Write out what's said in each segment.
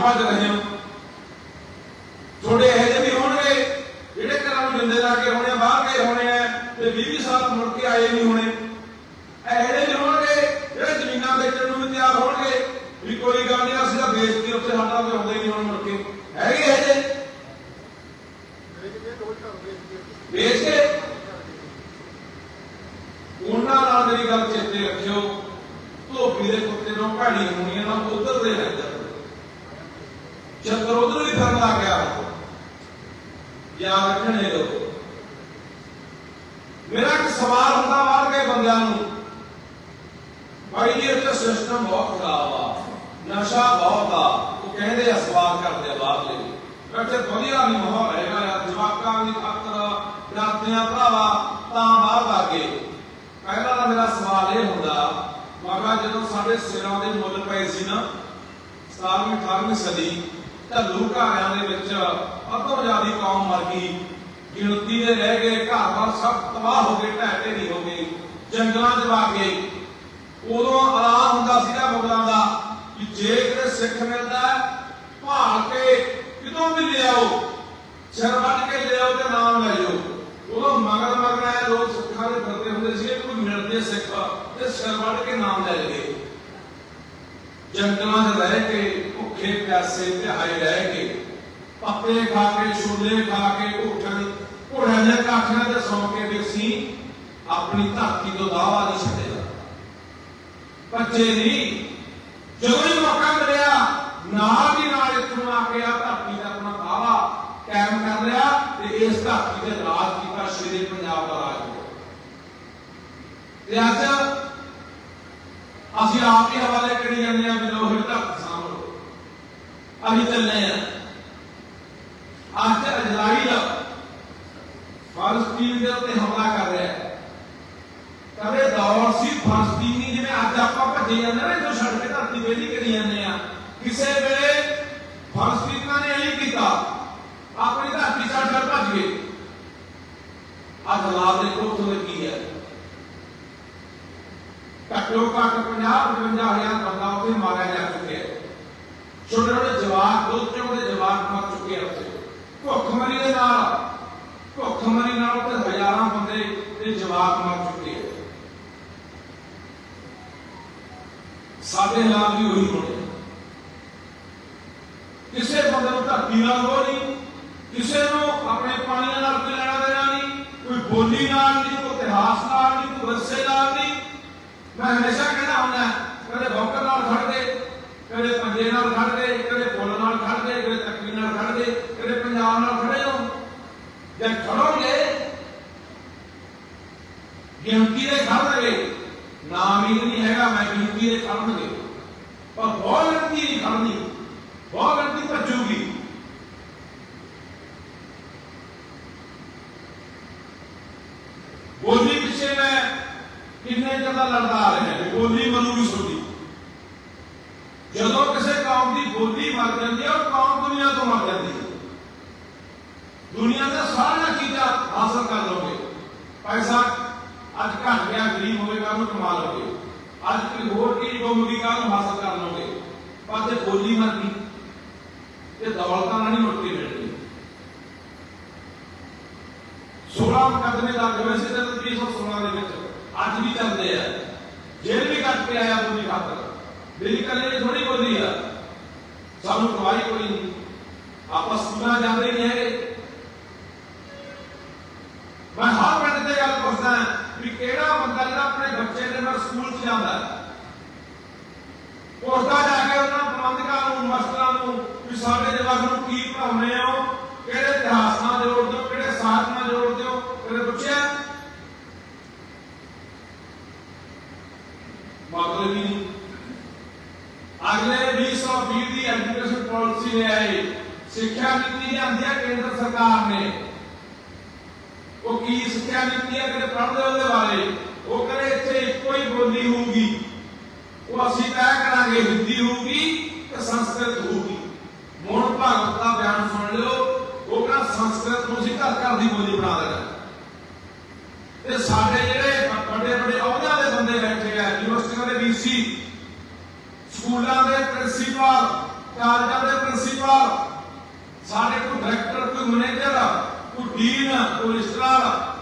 ਭੱਜ ਰਹੇ ਹੋ ਤੁਹਾਡੇ ਇਹੋ ਜਿਹੇ ਵੀ ਹੋਣਗੇ, ਜਿਹੜੇ ਘਰਾਂ ਨੂੰ ਜਿੰਦੇ ਲਾ ਕੇ ਹੋਣੇ ਬਾਹਰ ਗਏ ਹੋਣੇ ਆ, ਤੇ 20 20 ਸਾਲ ਮੁੜ ਕੇ ਆਏ ਨਹੀਂ ਹੋਣੇ ਇਹੋ ਜਿਹੇ ਵੀ ਹੋਣਗੇ ਜਿਹੜੇ ਜ਼ਮੀਨਾਂ ਵੇਚਣ ਨੂੰ ਵੀ ਤਿਆਰ ਹੋਣਗੇ ਵੀ ਕੋਈ ਗੱਲ ਨਹੀਂ ਅਸੀਂ ਤਾਂ ਵੇਚਦੇ ਉੱਥੇ ਸਾਡਾ ਕੋਈ ਆਉਂਦਾ ਹੀ ਨਹੀਂ ਹੁਣ ਮੁੜ ਕੇ ਹੈਗੇ ਇਹੋ ਜਿਹੇ ਵੇਚ ਕੇ ਉਹਨਾਂ ਨਾਲ ਮੇਰੀ ਗੱਲ ਚੇਤੇ ਰੱਖਿਓ ਧੋਬੀ ਦੇ ਕੁੱਤੇ ਨੂੰ ਭੈੜੀ ਹੋਣੀ ਆ ਨਾ ਉਧਰ ਦੇ ਰਹਿੰਦਾ ਚੱਕਰ ਉਧਰ ਵੀ ਫਿਰਨ ਲੱਗ ਗਿਆ ਯਾਦ ਰੱਖਣੇ ਲੋਕ ਮੇਰਾ ਇੱਕ ਸਵਾਲ ਹੁੰਦਾ ਬਾਹਰ ਕੇ ਬੰਦਿਆਂ ਨੂੰ। ਭਾਈ ਜੀ ਇੱਥੇ ਸਿਸਟਮ ਬਹੁਤ ਖਰਾਬ ਆ। ਨਸ਼ਾ ਬਹੁਤ ਆ। ਉਹ ਕਹਿੰਦੇ ਆ, ਸਵਾਲ ਕਰਦੇ ਆ ਬਾਹਰ ਦੇ। ਇੱਥੇ ਵਧੀਆ ਨਹੀਂ ਮਾਹੌਲ ਹੈਗਾ ਯਾਰ ਜਵਾਕਾਂ ਦੀ ਖਾਤਰ ਡਰਦਿਆਂ ਭਰਾਵਾ ਤਾਂ ਬਾਹਰ ਵਾਗੇ ਪਹਿਲਾਂ ਤਾਂ ਮੇਰਾ ਸਵਾਲ ਇਹ ਹੁੰਦਾ ਮਗਾ ਜਦੋਂ ਸਾਡੇ ਸਿਰਾਂ ਦੇ ਮੁੱਲ ਪਏ ਸੀ ਨਾ 17ਵੀਂ 18ਵੀਂ ਸਦੀ ਢੱਲੂ ਘਾਰਿਆਂ ਦੇ ਵਿੱਚ ਅੱਧੋ ਜ਼ਿਆਦੀ ਕੌਮ ਮਰ ਗਈ। ਗਿਣਤੀ ਦੇ ਰਹਿ ਗਏ ਘਰ-ਬਾਰ ਸਭ ਤਬਾਹ ਹੋ ਗਏ, ਢਹਿ ਢੇਰੀ ਹੋ ਗਏ ਜੰਗਲਾਂ 'ਚ ਵਗ ਗਏ। ਉਦੋਂ ਆਰਾਮ ਹੁੰਦਾ ਸੀਗਾ ਮੁਗਲਾਂ ਦਾ ਕਿ ਜੇ ਕਿਤੇ ਸਿੱਖ ਮਿਲਦਾ ਭਾਲ ਕੇ ਕਿਤੋਂ ਵੀ ਲਿਆਓ ਸਿਰ ਵੱਢ ਕੇ ਲਿਆਓ ਤੇ ਨਾਮ ਲੈ ਜਾਓ। ਉਦੋਂ ਮਗਰ ਮਗਰ ਆਏ ਲੋਕ ਸਿੱਖਾਂ ਦੇ ਫਿਰਦੇ ਹੁੰਦੇ ਸੀ, ਕੋਈ ਮਿਲਦੇ ਸਿੱਖ ਤੇ ਸਿਰ ਵੱਢ ਕੇ ਨਾਮ ਲੈ ਲਏ ਜੰਗਲਾਂ 'ਚ ਰਹਿ ਕੇ, ਭੁੱਖੇ ਪਿਆਸੇ ਤਿਹਾਏ ਰਹਿ ਕੇ। ਪੱਤੇ ਖਾ ਕੇ, ਛੋਲੇ ਖਾ ਕੇ ਉਠਣ ਘੋੜਿਆਂ ਦੇ ਸੌਂ ਕੇ ਵੀ ਅਸੀਂ ਆਪਣੀ ਧਰਤੀ ਤੋਂ ਦਾਵਾ ਨਹੀਂ ਛੱਡੇਗਾ ਬੱਚੇ ਨਹੀਂ। ਜਦੋਂ ਹੀ ਮੌਕਾ ਮਿਲਿਆ, ਨਾਲ ਦੀ ਨਾਲ ਇੱਥੋਂ ਆ ਕੇ ਆ ਧਰਤੀ ਦਾ ਆਪਣਾ ਦਾਵਾ ਕਾਇਮ ਕਰ ਲਿਆ ਤੇ ਇਸ ਧਰਤੀ ਤੇ ਰਾਜ ਕੀਤਾ ਸ਼੍ਰੀ ਪੰਜਾਬ ਦਾ ਰਾਜ ਹੋਇਆ। ਤੇ ਅੱਜ ਅਸੀਂ ਆਪ ਹੀ ਹਵਾਲੇ ਕਰੀ ਜਾਂਦੇ ਆ ਵੀ ਲੋਹੇ ਧਰਤ ਸਾਹਮਣੇ ਅਸੀਂ ਚੱਲੇ ਆ ਅੱਜ ਇਜ਼ਰਾਈਲ ਫਲਸਤੀਨ ਉੱਤੇ ਹਮਲਾ ਕਰ ਰਿਹਾ ਹੈ ਕਦੇ ਦੌਰ ਸੀ ਫਲਸਤੀਨੀ ਜਿਵੇਂ ਅੱਜ ਆਪਾਂ ਭੱਜੇ ਜਾਂਦੇ ਨਾ ਜੋ ਛੱਡ ਕੇ ਧਰਤੀ ਵੇਲੀ ਕਰੀ ਜਾਂਦੇ ਆ ਕਿਸੇ ਵੇਲੇ ਫਲਸਤੀਨਾਂ ਨੇ ਇਹ ਕੀਤਾ ਆਪਣੀ ਧਰਤੀ ਛੱਡ ਕੇ ਭੱਜ ਗਏ ਅੱਜ ਹਾਲਾਤ ਦੇਖੋ ਉੱਥੋਂ ਦੇ ਕੀ ਹੈ ਘੱਟੋ ਘੱਟ 50 55 ਹਜ਼ਾਰ ਬੰਦਾ ਉੱਥੇ ਮਾਰਿਆ ਜਾ ਚੁੱਕਿਆ ਹੈ ਛੋਟੇ ਛੋਟੇ ਜਵਾਕ ਦੋ ਚੌੜੇ ਜਵਾਕ ਮਰ ਚੁੱਕੇ ਆ ਉੱਥੇ ਭੁੱਖਮਰੀ ਨਾਲ ਭੁੱਖਮਰੀ ਹਜ਼ਾਰਾਂ ਬੰਦੇ ਤੇ ਜਵਾਕ ਮਰ ਚੁੱਕੇ ਆ। ਸਾਡੇ ਹਾਲਾਤ ਵੀ ਉਹੀ ਹੋਣੇ ਕਿਸੇ ਬੰਦੇ ਨੂੰ ਧਰਤੀ ਨਾਲ ਹੋ ਨਹੀਂ, ਕਿਸੇ ਨੂੰ ਆਪਣੇ ਪਾਣੀ ਨਾਲ ਕੋਈ ਲੈਣਾ ਦੇਣਾ ਨਹੀਂ, ਕੋਈ ਬੋਲੀ ਨਾਲ ਨਹੀਂ, ਕੋਈ ਇਤਿਹਾਸ ਨਾਲ ਨਹੀਂ, ਕੋਈ ਵਰਸੇ ਨਾਲ ਨਹੀਂ। ਮੈਂ ਹਮੇਸ਼ਾ ਕਹਿੰਦਾ ਹੁੰਦਾ ਕਦੇ ਬੌਕਰ ਨਾਲ ਖੜਦੇ ਕਦੇ ਪੰਜੇ ਨਾਲ ਖੜਦੇ ਕਦੇ ਫੁੱਲ ਨਾਲ ਖੜਦੇ ਕਦੇ ਤੱਕੜੀ ਨਾਲ ਖੜਦੇ ਕਦੇ ਪੰਜਾਬ ਨਾਲ ਖੜੇ ਹੋ ਜੇ ਖੜੋਗੇ ਗਿਣਤੀ ਦੇ ਖੜਨਗੇ ਨਾਮ ਹੀ ਨਹੀਂ ਹੈਗਾ, ਮੈਂ ਗਿਣਤੀ ਦੇ ਖੜਨਗੇ ਪਰ ਬਹੁਤ ਗਿਣਤੀ ਨਹੀਂ ਖੜਨੀ ਬਹੁਤ ਗਿਣਤੀ ਭੱਜੂਗੀ। ਬੋਲੀ ਪਿੱਛੇ ਮੈਂ ਕਿੰਨੇ ਜ਼ਿਆਦਾ ਲੜਦਾ ਆ ਰਿਹਾ। ਗੋਲੀ ਬੋਲੀ ਮਰੂਗੀ ਛੋਟੀ ਜਦੋਂ ਕਿਸੇ ਕੌਮ ਦੀ ਬੋਲੀ ਮਰ ਜਾਂਦੀ ਹੈ ਉਹ ਕੌਮ ਦੁਨੀਆ ਤੋਂ ਮਰ ਜਾਂਦੀ ਹੈ ਦੁਨੀਆ ਦਾ ਸਾਰੀਆਂ ਚੀਜ਼ਾਂ ਹਾਸਲ ਕਰ ਲਓਗੇ ਪੈਸਾ ਅੱਜ ਘਟ ਗਿਆ ਗਰੀਬ ਹੋਵੇਗਾ ਉਹਨੂੰ ਕਮਾ ਲਓਗੇ ਅੱਜ ਕੋਈ ਹੋਰ ਚੀਜ਼ ਨੂੰ ਹਾਸਲ ਕਰ ਲਓਗੇ ਪਰ ਜੇ ਬੋਲੀ ਮਰ ਗਈ ਤੇ ਦੌਲਤਾਂ ਨਾਲ ਨਹੀਂ ਮੁੜ ਕੇ ਮਿਲਣੀ 16 ਮੁਕੱਦਮੇ ਲੱਗ ਹੋਏ ਸੀ 316 ਦੇ ਵਿੱਚ ਅੱਜ ਵੀ ਚੱਲਦੇ ਆ। ਜੇਲ੍ਹ ਵੀ ਕੱਟ ਕੇ ਆਇਆ ਬੋਲੀ ਖਾਤਰ, ਮੇਰੀ ਕੱਲੇ ਥੋੜੀ ਬੋਲੀ ਆ। ਸਾਨੂੰ ਕਮਾਈ ਕੋਈ ਨਹੀਂ। ਆਪਾਂ ਸਕੂਲਾਂ ਜਾਂਦੇ ਨਹੀਂ ਹੈਗੇ। ਮੈਂ ਹਰ ਪਿੰਡ ਤੇ ਗੱਲ ਪੁੱਛਦਾ ਵੀ ਕਿਹੜਾ ਬੰਦਾ ਜਿਹੜਾ ਆਪਣੇ ਬੱਚੇ ਦੇ ਨਾਲ ਸਕੂਲ 'ਚ ਜਾਂਦਾ ਹੈ ਪੁੱਛਦਾ ਜਾ ਕੇ ਉਹਨਾਂ ਪ੍ਰਬੰਧਕਾਂ ਨੂੰ ਮਾਸਟਰਾਂ ਨੂੰ ਵੀ ਸਾਡੇ ਜਵਾਕ ਨੂੰ ਕੀ ਪੜਾਉਂਦੇ ਹੋ? ਕਿਹੜੇ ਇਤਿਹਾਸ ਨਾਲ ਜੋੜਦੇ ਹੋ ਕਿਹੜੇ ਸਾਹਿਤ ਨਾਲ ਜੋੜਦੇ ਹੋ ਕਦੇ ਪੁੱਛਿਆ? ਮਤਲਬ ਹੀ ਨਹੀਂ। ਅਗਲੇ 2020 ਦੀ ਐਜੂਕੇਸ਼ਨ ਪਾਲਿਸੀ ਲੈ ਆਏ ਸਿੱਖਿਆ ਨੀਤੀ ਲਿਆਂਦੀ ਹੈ ਕੇਂਦਰ ਸਰਕਾਰ ਨੇ। ਉਹ ਕੀ ਸਿੱਖਿਆ ਨੀਤੀ ਹੈ ਕਿਤੇ ਪੜ੍ਹਦੇ ਉਹਦੇ ਬਾਰੇ? ਉਹ ਕਹਿੰਦੇ ਇੱਥੇ ਇੱਕੋ ਹੀ ਬੋਲੀ ਹੋਊਗੀ। ਉਹ ਅਸੀਂ ਤੈਅ ਕਰਾਂਗੇ, ਹਿੰਦੀ ਹੋਊਗੀ ਤੇ ਸੰਸਕ੍ਰਿਤ ਹੋਊਗੀ ਮੋਹਨ ਭਗਤ ਦਾ ਬਿਆਨ ਸੁਣ ਲਿਓ ਉਹ ਕਹਿੰਦਾ ਸੰਸਕ੍ਰਿਤ ਨੂੰ ਅਸੀਂ ਘਰ ਘਰ ਦੀ ਬੋਲੀ ਬਣਾ ਦੇਣਾ। ਤੇ ਸਾਡੇ ਜਿਹੜੇ ਵੱਡੇ ਵੱਡੇ ਅਹੁਦਿਆਂ ਦੇ ਬੰਦੇ ਬੈਠੇ ਆ, ਯੂਨੀਵਰਸਿਟੀਆਂ ਦੇ ਵੀਸੀ ਸਕੂਲਾਂ ਦੇ ਪ੍ਰਿੰਸੀਪਲ, ਕਾਲਜਾਂ ਦੇ ਪ੍ਰਿੰਸੀਪਲ, ਸਾਡੇ ਕੋਈ ਡਾਇਰੈਕਟਰ ਕੋਈ ਮੈਨੇਜਰ ਕੋਈ ਡੀਨ ਕੋਈ ਰਜਿਸਟਰਾਰ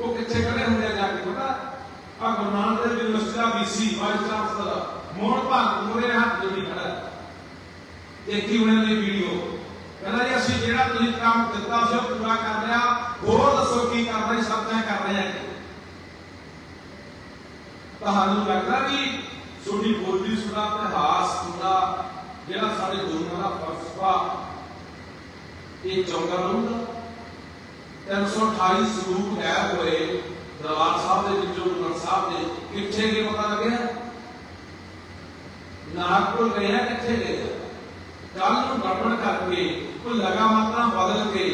ਉਹ ਕਿੱਥੇ ਖੜੇ ਹੁੰਦੇ ਆ ਜਾ ਕੇ ਪਤਾ? ਆ ਗੁਰੂ ਨਾਨਕ ਦੇਵ ਯੂਨੀਵਰਸਿਟੀ ਦਾ ਵੀਸੀ ਵਾਈਸ ਚਾਂਸਲਰ ਮੋਹਨ ਭਾਗ ਮੂਰੇ ਹੱਥ ਜੋੜੀ ਖੜਾ। ਹੈ। ਦੇਖੀ ਉਹਨਾਂ ਦੀ ਵੀਡੀਓ ਕਹਿੰਦਾ ਜੀ, ਅਸੀਂ ਜਿਹੜਾ ਤੁਸੀਂ ਕੰਮ ਦਿੱਤਾ ਸੀ, ਉਹ ਪੂਰਾ ਕਰ ਲਿਆ। ਹੋਰ ਦੱਸੋ ਕੀ ਕਰਨਾ ਸਭ ਤੈਅ ਕਰ ਰਹੇ ਹਾਂ ਤੁਹਾਨੂੰ ਲੱਗਦਾ ਵੀ ਤੁਹਾਡੀ ਬੋਲੀ ਸੁਣਾ ਇਤਿਹਾਸ ਸੁਣਾ ਜਿਹੜਾ ਸਾਡੇ ਗੁਰੂਆਂ ਦਾ ਫਲਸਫਾ ਇਹ ਚੰਗਾ ਰਹੂਗਾ 328 ਸਰੂਪ ਹੈ ਹੋਏ ਦਰਬਾਰ ਸਾਹਿਬ ਦੇ ਵਿੱਚੋਂ ਗੁਰੂ ਸਾਹਿਬ ਦੇ। ਕਿੱਥੇ ਗਏ ਪਤਾ ਲੱਗਿਆ? ਨਾਗਪੁਰ ਗਏ ਕਿੱਥੇ ਗਏ? ਕੱਲ ਨੂੰ ਗੜਬੜ ਕਰਕੇ ਕੋਈ ਲਗਾ ਮਾਤਰਾ ਬਦਲ ਕੇ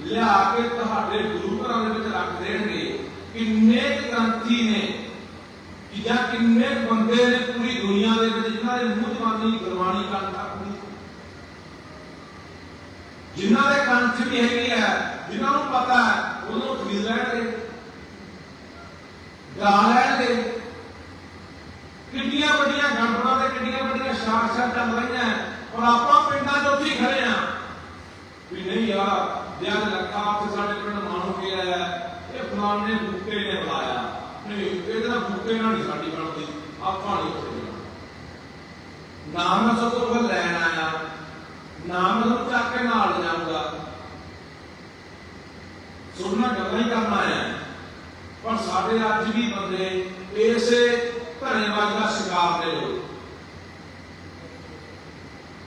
ਲਿਆ ਕੇ ਤੁਹਾਡੇ ਗੁਰੂ ਘਰਾਂ ਦੇ ਵਿੱਚ ਰੱਖ ਦੇਣਗੇ, ਕਿੰਨੇ ਕੁ ਨੇ ਜਾਂ ਕਿੰਨੇ ਬੰਦੇ ਨੇ ਪੂਰੀ ਦੁਨੀਆ ਦੇ ਵਿੱਚ ਜਿਨ੍ਹਾਂ ਦੇ ਮੂੰਹ ਜਵਾਨੀ ਗੁਰਬਾਣੀ ਕੰਠ ਆਪਣੀ ਜਿਨ੍ਹਾਂ ਦੇ ਕੰਠ ਵੀ ਹੈਗੀ ਹੈ, ਜਿਨ੍ਹਾਂ ਨੂੰ ਪਤਾ ਹੈ, ਉਹਨੂੰ ਖਰੀਦ ਲੈਣਗੇ ਗਾ ਲੈਣਗੇ ਕਿੰਨੀਆਂ ਵੱਡੀਆਂ ਗੜਬੜਾਂ ਤੇ ਕਿੰਨੀਆਂ ਵੱਡੀਆਂ ਸ਼ਾਖਾਂ ਚੱਲ ਰਹੀਆਂ ਔਰ ਆਪਾਂ ਪਿੰਡਾਂ 'ਚ ਉੱਥੇ ਖੜੇ ਆ ਵੀ ਨਹੀਂ ਯਾਰ, ਵਿਆਹ ਲੱਖਾ ਉੱਥੇ ਸਾਡੇ ਪਿੰਡ ਮਾਣੋ ਕੇ ਆਇਆ ਇਹ ਫਲਾਣੇ ਬੁੱਕੇ ਨੇ ਬੁਲਾਇਆ। ਨਹੀਂ, ਇਹਦੇ ਬੁੱਕੇ ਨਾਲ ਨਹੀਂ ਸਾਡੀ ਬਣਦੀ। ਆਪਾਂ ਨਹੀਂ ਉੱਥੇ ਨਾਮ ਸਭ ਤੋਂ ਪਹਿਲਾਂ ਲੈਣ ਆਇਆ। ਨਾਮ ਨੂੰ ਚੱਕ ਕੇ ਨਾਲ ਜਾਊਗਾ ਸੁਣਨਾ ਗੱਲਾਂ ਹੀ ਕਰਨ ਆਇਆ। ਪਰ ਸਾਡੇ ਅੱਜ ਵੀ ਬੰਦੇ ਇਸੇ ਧੰਨਵਾਦ ਦਾ ਸ਼ਿਕਾਰ ਨੇ ਲੋਕ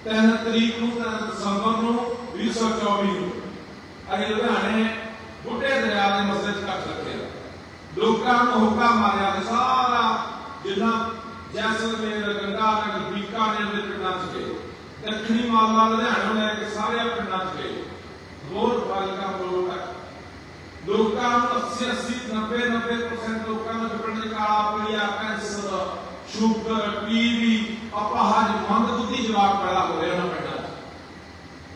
ਤਿੰਨ ਤਰੀਕ ਨੂੰ, ਤਿੰਨ ਦਸੰਬਰ ਨੂੰ 2024 ਨੂੰ ਲੁਧਿਆਣੇ ਬੁੱਢੇ ਦਰਿਆ ਦੇ ਮਸਲੇ 'ਚ ਕੱਟ ਰੱਖਿਆ ਲੋਕਾਂ ਨੂੰ ਹੁਕਾ ਮਾਰਿਆ ਤੇ ਸਾਰਾ ਜਿੰਨਾ ਜੈਸਲਮੇਰ ਗੰਗਾ ਨਗਰ ਬੀਕਾਨੇਰ ਦੇ ਪਿੰਡਾਂ 'ਚ ਗਏ। ਦੱਖਣੀ ਮਾਲਵਾ ਲੁਧਿਆਣੇ ਲੈ ਕੇ ਸਾਰੇ ਪਿੰਡਾਂ 'ਚ ਗਏ। ਹੋਰ ਫਾਲਕਾ ਬਲੋਕ ਤੱਕ। ਲੋਕਾਂ ਨੂੰ 80 80 90 90% ਲੋਕਾਂ ਨੂੰ ਪਿੰਡ ਦੇ ਕਾਲਾ ਪੀਲੀਆ, ਕੈਂਸਰ, ਸ਼ੂਗਰ ਟੀਵੀ ਅਪਾਹਜ ਮੰਦ ਜਵਾਬ ਪੈਦਾ ਹੋ ਰਿਹਾ ਉਹਨਾਂ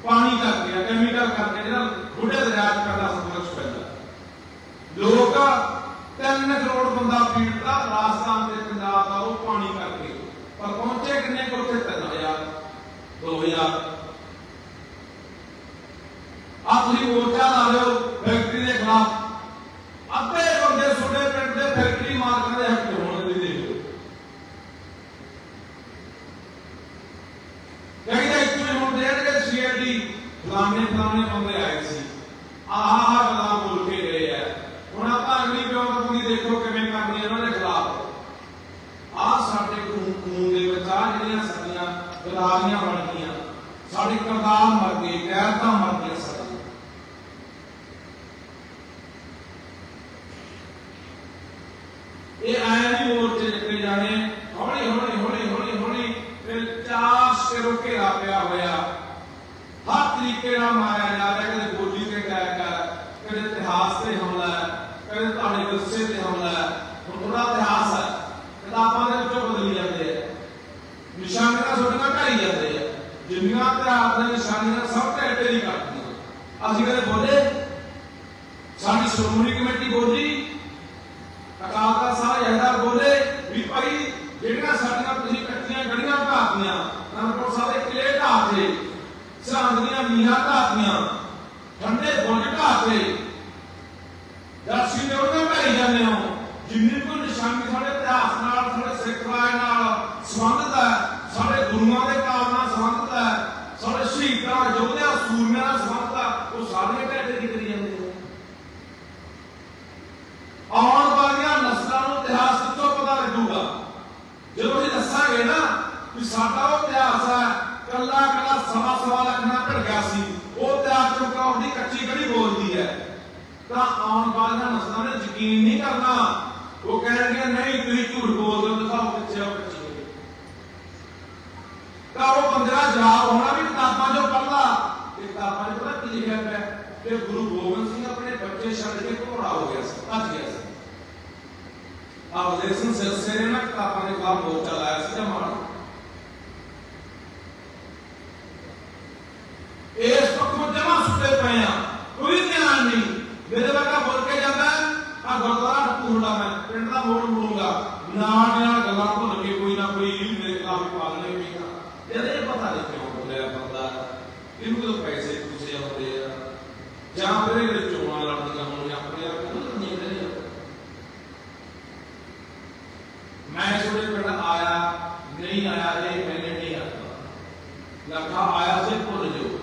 ਪਾਣੀ ਕਰਕੇ ਆ ਕੈਮੀਕਲ ਕਰਕੇ ਜਿਹੜਾ ਬੁੱਢੇ ਦਰਿਆ 'ਚ ਪੈਦਾ ਸੰਪਰਕ ਪੈਂਦਾ। ਲੋਕ 3 ਕਰੋੜ ਬੰਦਾ ਪੀੜਤਾ ਰਾਜਸਥਾਨ ਤੇ ਪੰਜਾਬ ਦਾ ਉਹ ਪਾਣੀ ਕਰਕੇ। ਪਰ ਪਹੁੰਚੇ ਕਿੰਨੇ ਕੋਲ ਤੇ 3000 2000 ਆ ਤੁਸੀਂ ਮੋਰਚਾ ਲਾ ਲਿਓ ਫੈਕਟਰੀ ਦੇ ਖਿਲਾਫ। ਅੱਧੇ ਬੰਦੇ ਤੁਹਾਡੇ ਪਿੰਡ ਦੇ ਫੈਕਟਰੀ ਮਾਲਕਾਂ ਦੇ ਹੱਕ 'ਚ ਹੋਣ ਦੇ ਦੇਖ ਲਓ ਕਹਿੰਦੇ ਇੱਥੋਂ ਹੀ ਹੁਣ ਦੇਣਗੇ ਸੀਐਲਡੀ ਫਲਾਣੇ ਬੰਦੇ ਆਏ ਸੀ। ਆਹ ਆਹ ਗੱਲਾਂ ਬੋਲ ਕੇ ਗਏ ਆ। ਹੁਣ ਆਪਾਂ ਅਗਲੀ ਬਿਓਗ੍ਰਾਫੀ ਦੇਖੋ ਕਿਵੇਂ ਕਰਨੀ ਇਹਨਾਂ ਦੇ ਖਿਲਾਫ। ਆਹ ਸਾਡੇ ਕਾਨੂੰਨ ਦੇ ਵਿੱਚ ਆ ਜਿਹੜੀਆਂ ਸਾਡੀਆਂ ਗਦਾਰੀਆਂ ਬਣ ਗਈਆਂ। ਸਾਡੇ ਕਰਤਾਰ ਮਰ ਗਏ ਗੈਰਤਾਂ ਮਰ ਗਈਆਂ ਸਾਡੀਆਂ। ਇਹ ਆਇਆ ਨਹੀਂ ਮੋਰਚੇ ਜਿੱਤੇ ਜਾਣੇ ਹੌਲੀ ਹੌਲੀ ਹੌਲੀ ਹੌਲੀ ਹੌਲੀ ਫਿਰ ਚਾਰ ਸਿਰੋਂ ਘੇਰਾ ਪਿਆ ਹੋਇਆ। ਤਰੀਕੇ ਨਾਲ ਮਾਰਿਆ ਜਾ ਕਦੇ ਬੋਲੀ ਤੇ ਅਟੈਕ ਕਰ ਕਦੇ ਇਤਿਹਾਸ ਤੇ ਹਮਲਾ ਹੈ, ਕਦੇ ਤੁਹਾਡੇ ਗੁੱਸੇ ਤੇ ਹਮਲਾ ਹੈ। ਹੁਣ ਥੋੜਾ ਇਤਿਹਾਸ ਹੈ ਕਿਤਾਬਾਂ ਦੇ ਵਿੱਚੋਂ ਬਦਲੀ ਜਾਂਦੇ ਆ। ਨਿਸ਼ਾਨੀਆਂ ਛੋਟੀਆਂ ਢਾਈ ਜਾਂਦੇ ਆ। ਜਿੰਨੀਆਂ ਇਤਿਹਾਸ ਦੀਆਂ ਨਿਸ਼ਾਨੀਆਂ ਸਭ ਢਹਿ ਢੇਰੀ ਕਰਦੀਆਂ। ਅਸੀਂ ਕਦੇ ਬੋਲੇ? ਸਾਡੀ ਸ਼੍ਰੋਮਣੀ ਕਮੇਟੀ ਬੋਲੀ ਅਕਾਲ ਤਖਤ ਸਾਹਿਬ ਜਹਦਾਰ ਬੋਲੇ ਵੀ ਭਾਈ ਜਿਹੜੀਆਂ ਸਾਡੀਆਂ ਤੁਸੀਂ ਕੱਚੀਆਂ ਗੜੀਆਂ ਢਾਤੀਆਂ ਅਨੰਦਪੁਰ ਸਾਹਿਬ ਦੇ ਕਿਲੇ ਢਾਤੇ ਸਰਹੰਦ ਦੀਆਂ ਨੀਹਾਂ ਢਾਤੀਆਂ ਠੰਡੇ ਬੁਰਜ ਢਾਤੇ ਦਰਸ਼ੀ ਦੇ ਉਹਨਾਂ ਢਾਈ ਜਾਂਦੇ ਹੋ, ਜਿੰਨੀ ਕੋਈ ਨਿਸ਼ਾਨੀ ਸਾਡੇ ਇਤਿਹਾਸ ਨਾਲ ਸਾਡੇ ਸਿੱਖ ਰਾਜ ਨਾਲ ਸੰਬੰਧਿਤ ਹੈ ਸਾਡੇ ਗੁਰੂਆਂ ਦੇ ਕਾਲ ਨਾਲ ਸੰਬੰਧਿਤ ਹੈ ਸਾਡੇ ਸ਼ਹੀਦਾਂ ਯੋਧਿਆਂ ਸੂਰਮਿਆਂ ਨਾਲ ਸੰਬੰਧਿਤ ਹੈ ਉਹ ਸਾਰੀਆਂ ਢਾਈ ਢੇਰੀ ਕਰੀ ਜਾਂਦੇ ਨੇ ਆਉਣ ਵਾਲੀਆਂ ਨਸਲਾਂ ਨੂੰ ਇਤਿਹਾਸ ਕਿੱਥੋਂ ਪਤਾ ਲੱਗੂਗਾ ਜਦੋਂ ਅਸੀਂ ਦੱਸਾਂਗੇ ਨਾ ਵੀ ਸਾਡਾ ਉਹ ਇਤਿਹਾਸ ਹੈ ਕੱਲਾ ਕੱਲਾ ਸਵਾ ਸਵਾ ਲੱਖ ਸੀ, ਉਹ ਇਤਿਹਾਸ ਚੋਂ ਕੌਣ ਦੀ ਕੱਚੀ ਗੜੀ ਬੋਲਦੀ ਹੈ। ਤਾਂ ਆਉਣ ਵਾਲੀਆਂ ਨਸਲਾਂ ਨੇ ਯਕੀਨ ਨਹੀਂ ਕਰਨਾ। ਉਹ ਕਹਿਣਗੇ, ਨਹੀਂ, ਤੁਸੀਂ ਝੂਠ ਬੋਲਦੇ ਹੋ ਦਿਖਾਓ ਕਿੱਥੇ ਉਹ ਕੱਚੀ ਗੜੀ ਤਾਂ ਉਹ ਬੰਦੇ ਜਵਾਬ ਹੋਣਾ ਵੀ ਕਿਤਾਬਾਂ ਚੋਂ ਪੜਦਾ ਕਿਤਾਬਾਂ 'ਚ ਪਤਾ ਕੀ ਲਿਖਿਆ ਪਿਆ ਕਿ ਗੁਰੂ ਗੋਬਿੰਦ ਸਿੰਘ ਆਪਣੇ ਬੱਚੇ ਛੱਡ ਕੇ ਘੋੜਾ ਹੋ ਗਿਆ ਸੀ, ਭੱਜ ਗਿਆ ਸੀ। ਆਪ ਦੇ ਸਿੰਘ ਸਿਲਸਿਲੇ ਨੇ ਨਾ ਕਿਤਾਬਾਂ ਦੇ ਖਿਲਾਫ ਮੋਰਚਾ ਲਾਇਆ ਸੀ ਜਮਾਨ ਇਸ ਪੱਖੋਂ ਜਮਾ ਸੁੱਤੇ ਪਏ ਆ ਕੋਈ ਧਿਆਨ ਨਹੀਂ ਮੇਰੇ ਵਰਗਾ ਬੋਲ ਕੇ ਜਾਂਦਾ ਆ ਗੁਰਦੁਆਰਾ ਢੂੰਡਾ ਮੈਂ ਪਿੰਡ ਦਾ ਮੋੜ ਮੋੜੂਗਾ ਨਾਲ ਦੀ ਨਾਲ ਗੱਲਾਂ ਭੁੱਲ ਕੇ ਕੋਈ ਨਾ ਕੋਈ ਮੇਰੇ ਖਿਲਾਫ ਹੀ ਪਾ ਲੈਣੇ ਪਈਆਂ ਇਹਦੇ ਪਤਾ ਨਹੀਂ ਕਿਉਂ ਬੋਲਿਆ ਇਹਨੂੰ ਤਾਂ ਪੈਸੇ ਪੂਸੇ ਆਉਂਦੇ ਆ ਜਾਂ ਫਿਰ ਇਹ ਚੋਣਾਂ ਲੜਦੀਆਂ ਹੋਣਗੀਆਂ ਆਪਣੇ ਆਪ ਨੂੰ ਤਾਂ ਨਹੀਂ ਰਹਿੰਦੇ ਮੈਂ ਛੋਟੇ ਪਿੰਡ ਆਇਆ ਨਹੀਂ ਆਇਆ ਇਹ ਮੈਨੇ ਨਹੀਂ ਆਤਾ ਲੱਖਾ ਆਇਆ ਸੀ ਭੁੱਲ ਜੋ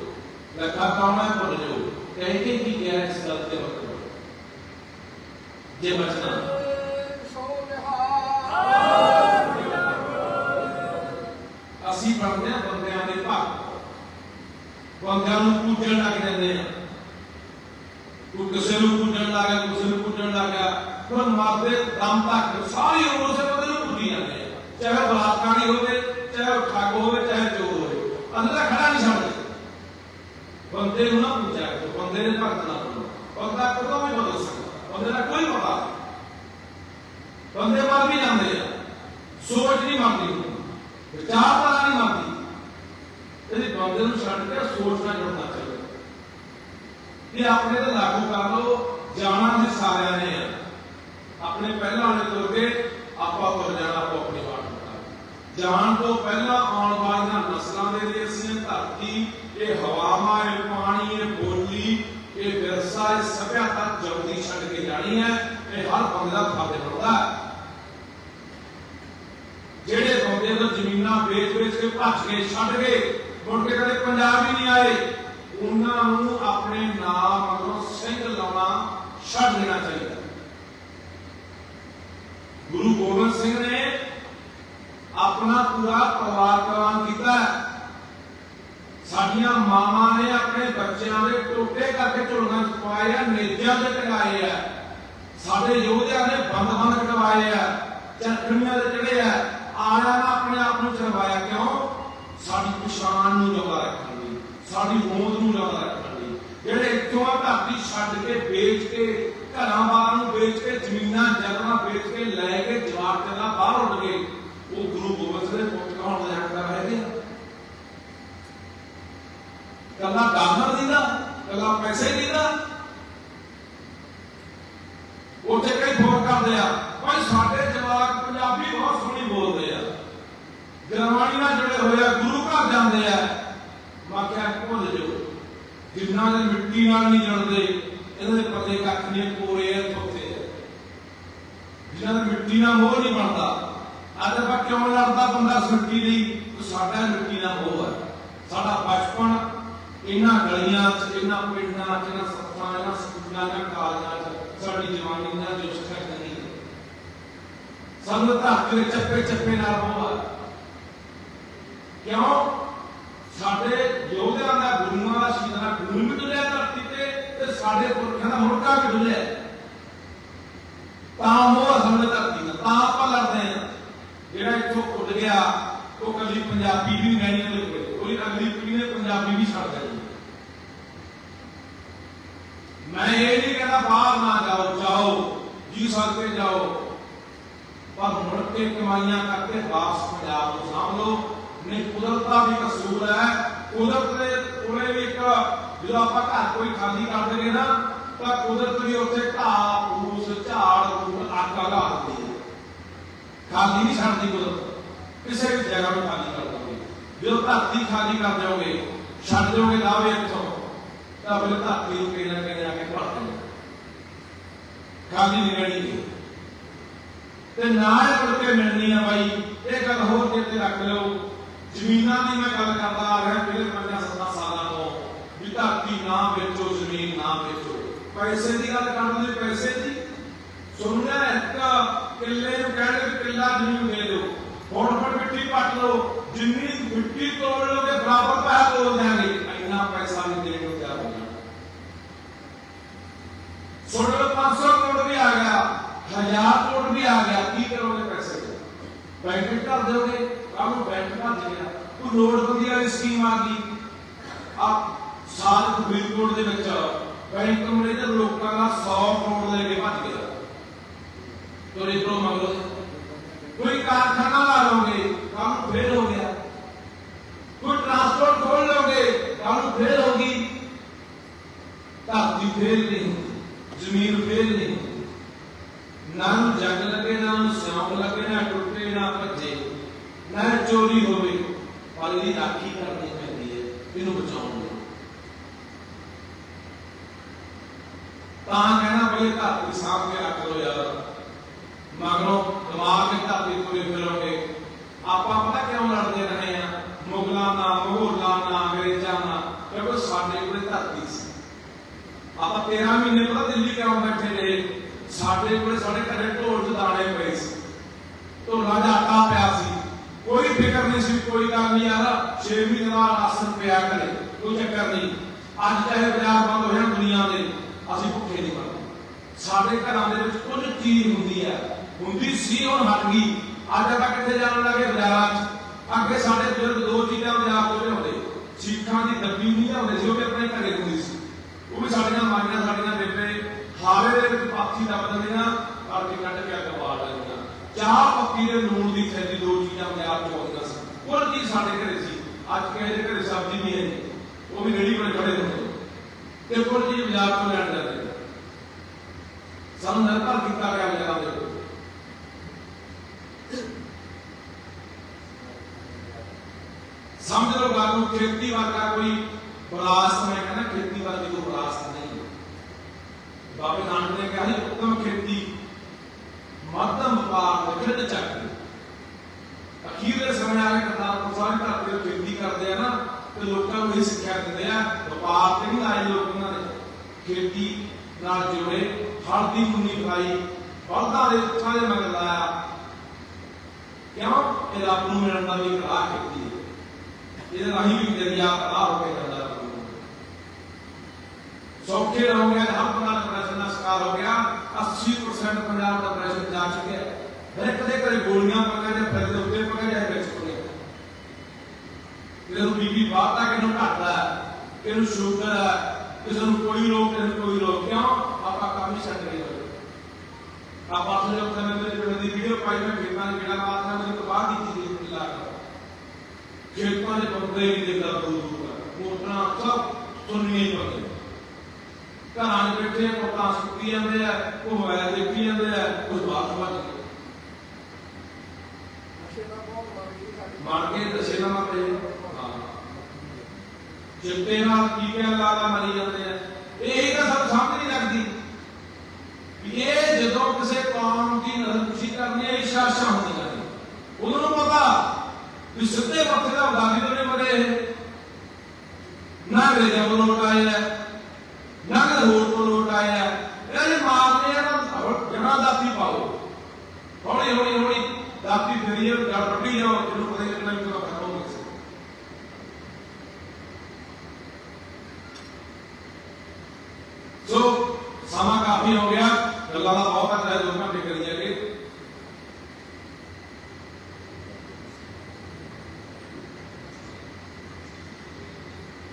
ਲੱਖਾ ਕੌਣ ਹੈ ਭੁੱਲ ਜੋ ਕਹਿ ਕੇ ਕੀ ਗਿਆ ਇਸ ਗੱਲ ਤੇ ਵਕਤ ਜੇ ਬਚਣਾ। ਅਸੀਂ ਬਣਦੇ ਹਾਂ ਬੰਦਿਆਂ ਦੇ ਭਗਤ ਬੰਦਿਆਂ ਨੂੰ ਪੂਜਣ ਲੱਗ ਜਾਂਦੇ ਆ ਕੋਈ ਕਿਸੇ ਨੂੰ ਪੂਜਣ ਲੱਗ ਗਿਆ, ਕਿਸੇ ਨੂੰ ਪੂਜਣ ਲੱਗ ਗਿਆ ਫਿਰ ਮਰਦੇ ਦਮ ਤੱਕ ਸਾਰੀ ਉਮਰ ਉਸੇ ਬੰਦੇ ਨੂੰ ਪੂਜੀ ਜਾਂਦੇ ਆ। ਚਾਹੇ ਬਲਾਤਕਾਰੀ ਹੋਵੇ, ਚਾਹੇ ਉਹ ਠੱਗ ਹੋਵੇ, ਚਾਹੇ ਚੋਰ ਹੋਵੇ, ਅੰਦਰ ਖੜਾ ਨਹੀਂ ਛੱਡਦੇ। ਬੰਦੇ ਨੂੰ ਨਾ ਪੂਜਿਆ ਬੰਦੇ ਨੇ ਭਗਤ ਨਾ ਬਣੋ। ਬੰਦਾ ਕਦੋਂ ਵੀ ਬਦਲ ਸਕਦਾ। ਬੰਦੇ ਦਾ ਕੋਈ ਪਤਾ ਬੰਦੇ ਮਰ ਵੀ ਜਾਂਦੇ ਆ। ਸੋਚ ਨਹੀਂ ਮੰਨਦੀ। ਵਿਚਾਰਧਾਰਾ ਨਹੀਂ ਮੰਨਦੀ। ਇਹਦੀ ਬੰਦੇ ਨੂੰ ਛੱਡ ਕੇ ਸੋਚ ਜੁੜਨਾ ਚਾਹੀਦਾ। ਇਹ ਆਪਣੇ ਤੇ ਲਾਗੂ ਕਰ ਲਓ, ਜਾਣਾ ਤੇ ਸਾਰਿਆਂ ਨੇ ਆ। ਆਪਣੇ ਪਹਿਲਾਂ ਵਾਲੇ ਤੁਰ ਕੇ ਆਪਾਂ ਤੁਰ ਜਾਣਾ ਆਪੋ ਆਪਣੀ ਬਾਤ ਜਾਣ ਤੋਂ ਪਹਿਲਾਂ ਆਉਣ ਵਾਲੀਆਂ ਨਸਲਾਂ ਦੇ ਲਈ ਅਸੀਂ ਧਰਤੀ, ਇਹ ਹਵਾਵਾਂ ਇਹ ਪਾਣੀ ਇਹ ਬੋਲੀ ਇਹ ਵਿਰਸਾ ਇਹ ਸਭਿਆਤਾ ਜਲਦੀ ਛੱਡ ਕੇ ਜਾਣੀ ਹੈ ਇਹ ਹਰ ਬੰਦੇ ਦਾ ਫਰਜ਼ ਬਣਦਾ ਹੈ ਜਿਹੜੇ ਬੰਦੇ ਤੋਂ ਜ਼ਮੀਨਾਂ ਵੇਚ ਭੱਜ ਕੇ ਛੱਡ ਗਏ। ਮੁੜ ਕੇ ਕਦੇ ਪੰਜਾਬ ਹੀ ਨਹੀਂ ਆਏ। ਉਹਨਾਂ ਨੂੰ ਆਪਣੇ ਨਾਮ ਮਗਰੋਂ ਸਿੰਘ ਲਾਉਣਾ ਛੱਡ ਦੇਣਾ ਚਾਹੀਦਾ। ਗੁਰੂ ਗੋਬਿੰਦ ਸਿੰਘ ਨੇ ਆਪਣਾ ਪੂਰਾ ਪਰਿਵਾਰ ਕੁਰਬਾਨ ਕੀਤਾ। ਸਾਡੀਆਂ ਮਾਵਾਂ ਨੇ ਆਪਣੇ ਬੱਚਿਆਂ ਦੇ ਟੋਟੇ ਕਰਕੇ ਝੋਲੀਆਂ ਚ ਪਾਏ ਆ ਨੇਜਾਂ ਤੇ ਟੰਗਾਏ ਆ। ਸਾਡੇ ਯੋਧਿਆਂ ਨੇ ਬੰਦ ਬੰਦ ਕਰਵਾਏ ਆ ਚਰਖੜੀਆਂ ਦੇ ਚੜੇ ਆ ਆਇਆ ਨਾ ਆਪਣੇ ਆਪ ਨੂੰ ਚਰਵਾਇਆ ਕਿਉਂ ਸਾਡੀ ਪਛਾਣ ਨੂੰ ਜਿਉਂਦਾ ਰੱਖਣ ਲਈ ਸਾਡੀ ਹੋਂਦ ਨੂੰ ਜਿਉਂਦਾ ਰੱਖਣ ਲਈ। ਜਿਹੜੇ ਇੱਥੋਂ ਆ ਧਰਤੀ ਛੱਡ ਕੇ ਵੇਚ ਕੇ, ਘਰਾਂ ਬਾਹਰ ਨੂੰ ਵੇਚ ਕੇ, ਜ਼ਮੀਨਾਂ, ਜਗ੍ਹਾ ਵੇਚ ਕੇ, ਲੈ ਕੇ ਜਵਾਬ ਚੱਲਾ ਬਾਹਰ ਉੱਡ ਗਏ ਉਹ ਗੁਰੂ ਗੋਬਿੰਦ ਸਿੰਘ ਦੇ ਪੁੱਤ ਕੌਣ ਦਾ ਹੱਕਦਾਰ ਹੈਗੇ ਆ ਕੱਲਾ ਡਾਲਰ ਦਿੰਦਾ ਕੱਲਾ ਪੈਸੇ ਦਿੰਦਾ ਉੱਥੇ ਕਈ ਫੋਨ ਕਰਦੇ ਆ, ਭਾਈ ਸਾਡੇ ਜਵਾਕ ਪੰਜਾਬੀ ਬਹੁਤ ਸੋਹਣੀ ਬੋਲਦੇ ਆ। ਜਰਮਨੀ ਨਾਲ ਜੁੜੇ ਹੋਏ ਆ, ਗੁਰੂ ਘਰ ਜਾਂਦੇ ਆ। ਜਿੰਨਾ ਦੇ ਮਿੱਟੀ ਨਾਲ ਨਹੀਂ ਜੁੜਦੇ ਇਹਨਾਂ ਦੇ ਪਤੇ ਕੱਖ ਨਹੀਂ ਕੋਰੇ ਆ ਥੋਤੇ ਆ। ਜਿਨ੍ਹਾਂ ਦਾ ਮਿੱਟੀ ਨਾਲ ਮੋਹ ਨਹੀਂ ਬਣਦਾ ਅੱਜ ਆਪਾਂ ਕਿਉਂ ਲੜਦਾ ਬੰਦਾ ਮਿੱਟੀ ਲਈ? ਸਾਡਾ ਮਿੱਟੀ ਨਾਲ ਮੋਹ ਹੈ ਸਾਡਾ ਬਚਪਨ ਇਹਨਾਂ ਗਲੀਆਂ 'ਚ, ਇਹਨਾਂ ਪਿੰਡਾਂ 'ਚ, ਇਹਨਾਂ ਸੱਤਾਂ, ਇਹਨਾਂ ਸਕੂਲਾਂ ਇਹਨਾਂ ਕਾਲਜਾਂ 'ਚ, ਸਾਡੀ ਜਵਾਨੀ ਨਾਲ ਜੋ ਸਿੱਖਿਆ ਨਹੀਂ ਸਾਨੂੰ ਧਰਤੀ ਦੇ ਚੱਪੇ ਚੱਪੇ ਨਾਲ ਮੋਹ ਹੈ ਕਿਉਂ? ਸਾਡੇ ਯੋਧਿਆਂ ਦਾ ਗੁਰੂਆਂ ਦਾ ਸ਼ਹੀਦਾਂ ਦਾ ਖੂਨ ਵੀ ਡੁੱਲਿਆ ਧਰਤੀ ਤੇ ਤੇ ਸਾਡੇ ਪੁਰਖਾਂ ਦਾ ਮੁੜਕਾ ਵੀ ਡੁੱਲਿਆ ਤਾਂ ਮੋਹ ਸਮਝ ਧਰਤੀ ਦਾ ਤਾਂ ਆਪਾਂ ਲੜਦੇ ਆ ਜਿਹੜਾ ਇੱਥੋਂ ਉੱਡ ਗਿਆ, ਉਹ ਕੱਲੀ ਪੰਜਾਬੀ ਵੀ ਨਹੀਂ ਰਹਿਣੀ ਉਹਦੇ ਕੋਲ। ਕੋਈ ਅਗਲੀ ਪੀੜ੍ਹੀ ਨੇ ਪੰਜਾਬੀ ਵੀ ਛੱਡ ਦੇਣੀ। ਮੈਂ ਇਹ ਨਹੀਂ ਕਹਿੰਦਾ ਬਾਹਰ ਨਾ ਜਾਓ ਜਾਓ, ਜੀ ਸਕਦੇ ਜਾਓ। ਪਰ ਮੁੜ ਕੇ ਕਮਾਈਆਂ ਕਰਕੇ ਵਾਪਸ ਪੰਜਾਬ ਨੂੰ ਸਾਂਭ ਲਓ। ਨਹੀਂ ਕੁਦਰਤ ਦਾ ਵੀ ਕਸੂਰ ਹੈ। ਕੁਦਰਤ ਦੇ ਕੋਲੇ ਵੀ ਇੱਕ ਜਦੋਂ ਆਪਾਂ ਘਰ ਕੋਈ ਖਾਲੀ ਕਰ ਦੇਗੇ ਨਾ, ਤਾਂ ਕੁਦਰਤ ਵੀ ਉੱਥੇ ਘਾਹ, ਫੂਸ, ਝਾੜ, ਫੂਲ, ਅੱਗ ਲਗਾ ਦਿੰਦੀ ਹੈ। ਖਾਲੀ ਨਹੀਂ ਛੱਡਦੀ ਕੁਦਰਤ। ਕਿਸੇ ਵੀ ਜਗ੍ਹਾ ਨੂੰ ਖਾਲੀ ਕਰ ਦਿੰਦੀ ਜਦੋਂ ਧਰਤੀ ਖਾਲੀ ਕਰ ਦਿਓਗੇ, ਛੱਡ ਦਿਓਗੇ ਲਾਵੇ ਇੱਥੋਂ, ਤਾਂ ਫਿਰ ਧਰਤੀ ਨੂੰ ਕਿਹਨਾਂ ਕਿਹਨਾਂ ਆ ਕੇ ਭਰ ਦੇਣਾ ਖਾਲੀ ਨਹੀਂ ਰਹਿਣੀ। ਤੇ ਨਾ ਇਹ ਮੁੜ ਮਿਲਣੀ ਆ ਬਾਈ। ਇਹ ਗੱਲ ਹੋਰ ਚੇਤੇ ਰੱਖ ਲਓ। ਜ਼ਮੀਨਾਂ ਦੀ ਮੈਂ ਗੱਲ ਕਰਦਾ ਆ ਰਿਹਾ ਪਿਛਲੇ ਪੰਜਾਂ ਸੱਤਾਂ ਸਾਲਾਂ ਤੋਂ ਵੀ ਧਰਤੀ ਨਾ ਵੇਚੋ ਜ਼ਮੀਨ ਨਾ ਵੇਚੋ ਪੈਸੇ ਦੀ ਗੱਲ ਕਰਦੇ ਪੈਸੇ ਦੀ? ਸੁਣਿਆ ਇੱਕ ਕਿੱਲੇ ਨੂੰ ਕਹਿੰਦੇ ਕਿੱਲਾ ਜ਼ਮੀਨ ਦੇ ਦਿਓ। ਹੁਣ ਫੜ ਮਿੱਟੀ ਪੱਟ ਲਓ, ਜਿੰਨੀ ਮਿੱਟੀ ਤੋੜ ਲਓਗੇ, ਬਰਾਬਰ ਪੈਸਾ ਤੋੜ ਦਿਆਂਗੇ। ਇੰਨਾ ਪੈਸਾ ਨਹੀਂ ਦੇਣ ਨੂੰ ਤਿਆਰ ਹੋ ਸੁਣ ਲਓ 500 ਕਰੋੜ ਵੀ ਆ ਗਿਆ, ਹਜ਼ਾਰ ਕਰੋੜ ਵੀ ਆ ਗਿਆ, ਕੀ ਕਰੋਗੇ ਪੈਸੇ? ਬੈਂਕ ਕਰ ਦਿਓਗੇ ਕੱਲ ਬੈਂਕ ਭੱਜ ਗਿਆ। ਕੋਈ ਨੋਟਬੰਦੀ ਵਾਲੀ ਸਕੀਮ ਆ ਗਈ। ਆ ਸਾਲ ਫਰੀਦਕੋਟ ਦੇ ਵਿੱਚ ਬੈਂਕ ਮੈਨੇਜਰ ਲੋਕਾਂ ਦਾ 100 ਕਰੋੜ ਲੈ ਕੇ ਭੱਜ ਗਿਆ। ਤੋਰੇ ਤੋਂ ਮੰਗੋ ਕੋਈ ਕਾਰਖਾਨਾ ਲਾ ਲਓਗੇ ਕੰਮ ਫੇਲ ਹੋ ਗਿਆ। ਕੋਈ ਟਰਾਂਸਪੋਰਟ ਖੋਲ ਲਓਗੇ ਕੰਮ ਫੇਲ ਹੋ ਗਈ। ਧਰਤੀ ਫੇਲ ਨਹੀਂ ਜ਼ਮੀਨ ਫੇਲ ਨਹੀਂ ਨਾ ਨੂੰ ਜੰਗ ਲੱਗੇ ਨਾ ਨੂੰ ਸਿਆਉਂ ਲੱਗੇ ਨਾ, ਟੁੱਟੇ ਨਾ, ਭੱਜੇ। ਨਾ ਚੋਰੀ ਹੋਵੇ ਪਰ ਇਹਦੀ ਰਾਖੀ ਕਰਨੀ ਪੈਂਦੀ ਹੈ, ਇਹਨੂੰ ਬਚਾਉਣ ਲਈ ਬੜੀ ਧਰਤੀ ਸਾਹਮਣੇ ਕੇ ਰੱਖ ਲਓ ਯਾਰ। ਮਗਰੋਂ ਦਿਮਾਗ ਦੀ ਧਰਤੀ ਤੁਰੇ ਫਿਰੋਗੇ ਆਪਾਂ ਪਤਾ ਕਿਉਂ ਲੜਦੇ ਰਹੇ ਆ? ਮੁਗਲਾਂ ਨਾਲ ਮੁਗਲਾਂ ਨਾਲ ਅੰਗਰੇਜ਼ਾਂ ਨਾਲ ਕਿਉਂਕਿ ਸਾਡੇ ਕੋਲੇ ਧਰਤੀ ਸੀ। ਆਪਾਂ 13 ਮਹੀਨੇ ਪਤਾ ਦਿੱਲੀ ਕਿਉਂ ਬੈਠੇ ਰਹੇ? ਸਾਡੇ ਕੋਲੇ ਸਾਡੇ ਘਰੇ ਢੋਲ ਚ ਦਾਣੇ ਪਏ ਸੀ। ਢੋਲਾਂ ਦਾ ਆਟਾ ਪਿਆ ਸੀ। ਕੋਈ ਫਿਕਰ ਨਹੀਂ ਸੀ, ਕੋਈ ਗੱਲ ਨਹੀਂ ਯਾਰ। 6 ਮਹੀਨੇ ਦਾ ਰਾਸ਼ਨ ਪਿਆ ਕਰੇ ਕੋਈ ਚੱਕਰ ਨਹੀਂ। ਅੱਜ ਚਾਹੇ ਬਾਜ਼ਾਰ ਬੰਦ ਹੋ ਦੁਨੀਆ ਦੇ। ਅਸੀਂ ਭੁੱਖੇ ਨਹੀਂ ਮਰਦੇ। ਸਾਡੇ ਘਰਾਂ ਦੇ ਵਿੱਚ ਕੁਝ ਚੀਜ਼ ਹੁੰਦੀ ਹੈ। ਹੁੰਦੀ ਸੀ, ਹੁਣ ਹਟ ਗਈ। ਅੱਜ ਆਪਾਂ ਕਿੱਥੇ ਜਾਣ ਲੱਗੇ ਬਾਜ਼ਾਰਾਂ 'ਚ? ਅੱਗੇ ਸਾਡੇ ਬਜ਼ੁਰਗ ਦੋ ਚੀਜ਼ਾਂ ਬਾਜ਼ਾਰ ਤੋਂ ਲਿਆਉਂਦੇ ਸਿੱਖਾਂ ਦੀ ਡੱਬੀ ਨਹੀਂ ਲਿਆਉਂਦੇ ਸੀ, ਉਹ ਵੀ ਆਪਣੇ ਘਰੇ ਹੁੰਦੀ ਸੀ। ਉਹ ਵੀ ਸਾਡੀਆਂ ਮਾਈਆਂ ਸਾਡੀਆਂ ਬੇਬੇ ਹਾਰੇ ਦੇ ਵਿੱਚ ਪਾਥੀ ਦੱਬ ਦਿੰਦੀਆਂ ਕਰਕੇ ਕੱਢ ਕੇ ਅੱਗ ਬਾਲ ਲੈਂਦੀਆਂ। ਚਾਹ ਪੱਤੀ ਦੇ ਲੂਣ ਦੀ ਥੈਲੀ ਦੋ ਚੀਜ਼ਾਂ ਬਾਜ਼ਾਰ ਤੋਂ ਆਉਂਦੀਆਂ ਸੀ। ਕੁਝ ਚੀਜ਼ ਸਾਡੇ ਘਰੇ ਸੀ। ਅੱਜ ਕਿਸੇ ਦੇ ਘਰੇ ਸਬਜ਼ੀ ਨਹੀਂ ਹੈ ਉਹ ਵੀ ਰੇੜੀ ਬਣੇ ਖੜੇ ਹੁੰਦੇ ਤੇ ਕੁਝ ਚੀਜ਼ ਬਾਜ਼ਾਰ ਤੋਂ ਲੈਣ ਜਾਂਦੇ ਸਾਨੂੰ ਨਿਰਭਰ ਕੀਤਾ ਗਿਆ ਬਾਜ਼ਾਰਾਂ ਦੇ ਉੱਤੇ ਸਮਝ ਲਓ ਗੱਲ ਨੂੰ ਖੇਤੀ ਵਰਗਾ ਕੋਈ ਵਿਰਾਸਤ ਮੈਂ ਕਹਿੰਦਾ ਖੇਤੀ ਵਰਗੀ ਕੋਈ ਵਿਰਾਸਤ ਨਹੀਂ ਹੈ। ਬਾਬੇ ਨਾਨਕ ਨੇ ਕਿਹਾ ਸੀ ਉੱਤਮ ਖੇਤੀ ਮੱਧਮ ਵਪਾਰ ਦੇ ਖਿੱਡ ਚੱਕਰੀ ਅਖੀਰ ਦੇ ਸਮੇਂ ਆ ਕੇ ਕਰਤਾਰਪੁਰ ਸਾਹਿਬ ਧਰਤੀ ਤੇ ਖੇਤੀ ਕਰਦੇ ਆ ਨਾ ਤੇ ਲੋਕਾਂ ਨੂੰ ਇਹ ਸਿੱਖਿਆ ਦਿੰਦੇ ਆ ਵਪਾਰ ਤੇ ਨਹੀਂ ਲਾਏ ਲੋਕ ਉਹਨਾਂ ਨੇ ਖੇਤੀ ਨਾਲ ਜੁੜੇ ਹਲਦੀ ਮੁੰਨੀ ਖਾਈ ਬਲਦਾਂ ਦੇ ਉੱਠਾਂ ਦੇ ਮਗਰ ਲਾਇਆ ਕਿਉਂ ਇਹ ਰੱਬ ਨੂੰ ਮਿਲਣ ਦਾ ਵੀ ਇੱਕ ਰਾਹ ਖੇਤੀ ਹੈ ਇਹਦੇ ਰਾਹੀਂ ਵੀ ਦਰਿਆ ਰਾਹ ਹੋ ਕੇ ਜਾਂਦਾ ਰੱਬ ਨੂੰ ਸੌਖੇ ਰਹੋਗੇ ਹਰ ਪ੍ਰਕਾਰ ਦਾ ਪ੍ਰਸ਼ਨ ਦਾ ਸ਼ਿਕਾਰ ਹੋ ਗਿਆ 80% ਪੰਜਾਬ ਦਾ ਪ੍ਰਸ਼ਨ ਜਾ ਚੁੱਕਿਆ ਹੈ ਫਿਰ ਕਦੇ ਕਦੇ ਗੋਲੀਆਂ ਪਕਾ ਜਾਂ ਫਿਰ ਦੇ ਉੱਤੇ ਪਕਾ ਜਾਂ ਵਿੱਚ ਪਕਾ ਕਿਸੇ ਨੂੰ ਬੀਬੀ ਬਾਤਾ ਕਿ ਨੂੰ ਘਟਦਾ ਕਿਸੇ ਨੂੰ ਸ਼ੂਗਰ ਹੈ ਕਿਸੇ ਨੂੰ ਕੋਈ ਰੋਗ ਕਿਸੇ ਨੂੰ ਕੋਈ ਰੋਗ ਕਿਉਂ? ਆਪਾਂ ਕੰਮ ਹੀ ਛੱਡ ਗਏ ਆਪਾਂ ਆਪਣੇ ਉੱਤੇ ਮੇਰੇ ਪਿੰਡ ਦੀ ਵੀਡੀਓ ਪਾਈ ਮੈਂ ਖੇਤਾਂ ਦੇ ਕਿਹੜਾ ਬਾਤ ਨਾਲ ਮੈਨੂੰ ਬਾਹਰ ਕੀਤੀ ਦੀ ਕੁੜੀ ਲਾ ਕੇ। ਖੇਤਾਂ ਦੇ ਬੰਦੇ ਵੀ ਦੇਖਦਾ ਦੂਰ ਮੋਟਰਾਂ ਸਭ ਸੁਣੀਆਂ ਹੀ ਬੰਦੇ ਘਰਾਂ 'ਚ ਬੈਠੇ ਕੋਟਾਂ ਸੁੱਕੀ ਜਾਂਦੇ ਆ ਉਹ ਮੋਬਾਈਲ ਦੇਖੀ ਜਾਂਦੇ ਆ ਉਸ ਬਾਤ ਵੱਜ ਮਰ ਕੇ ਦਸੇ ਨਾ ਮਰੇ। ਹਾਂ ਚਿੱਟੇ ਨਾਲ ਕੀ ਕਹਿ ਲਾਦਾ ਮਰੀ ਜਾਂਦੇ ਆ। ਇਹ ਤਾਂ ਸਭ ਸਮਝ ਨਹੀਂ ਲੱਗਦੀ ਵੀ ਇਹ ਜਦੋਂ ਕਿਸੇ ਕੌਮ ਦੀ ਨਜ਼ਰਕੁਸ਼ੀ ਕਰਨੀ ਹੈ ਇਸ਼ਾਸ਼ਾ ਹੁੰਦੀਆਂ ਨੇ। ਉਹਨਾਂ ਨੂੰ ਪਤਾ ਵੀ ਸਿੱਧੇ ਪੱਥੇ ਦਾ ਉਦਾਹੀ ਤੋਂ ਮਰੇ ਨਾ ਅੰਗਰੇਜ਼ਾਂ ਕੋਲ ਲੋਟ ਆਏ ਆ ਨਾ ਕਿ ਹੋਰ ਕੋਲ ਲੋਟ ਆਏ ਆ ਇਹ ਜੇ ਮਾਰਦੇ ਆ ਤਾਂ ਜਣਾ ਦਾਤੀ ਪਾਓ ਹੌਲੀ ਹੌਲੀ ਹੌਲੀ ਦਾਤੀ ਫੇਰੀ ਜੜ ਵੱਢੀ ਜਾਓ ਜਿਹਨੂੰ ਪਤਾ ਹੀ ਕਿੰਨਾ ਵੀ ਖਤਮ ਹੋ ਗਿਆ ਸੋ ਸਮਾਂ ਕਾਫੀ ਹੋ ਗਿਆ ਗੱਲਾਂ ਦਾ ਬਹੁਤ ਹੈ ਦੋ ਘੰਟੇ ਕਰੀ ਜਾਗੇ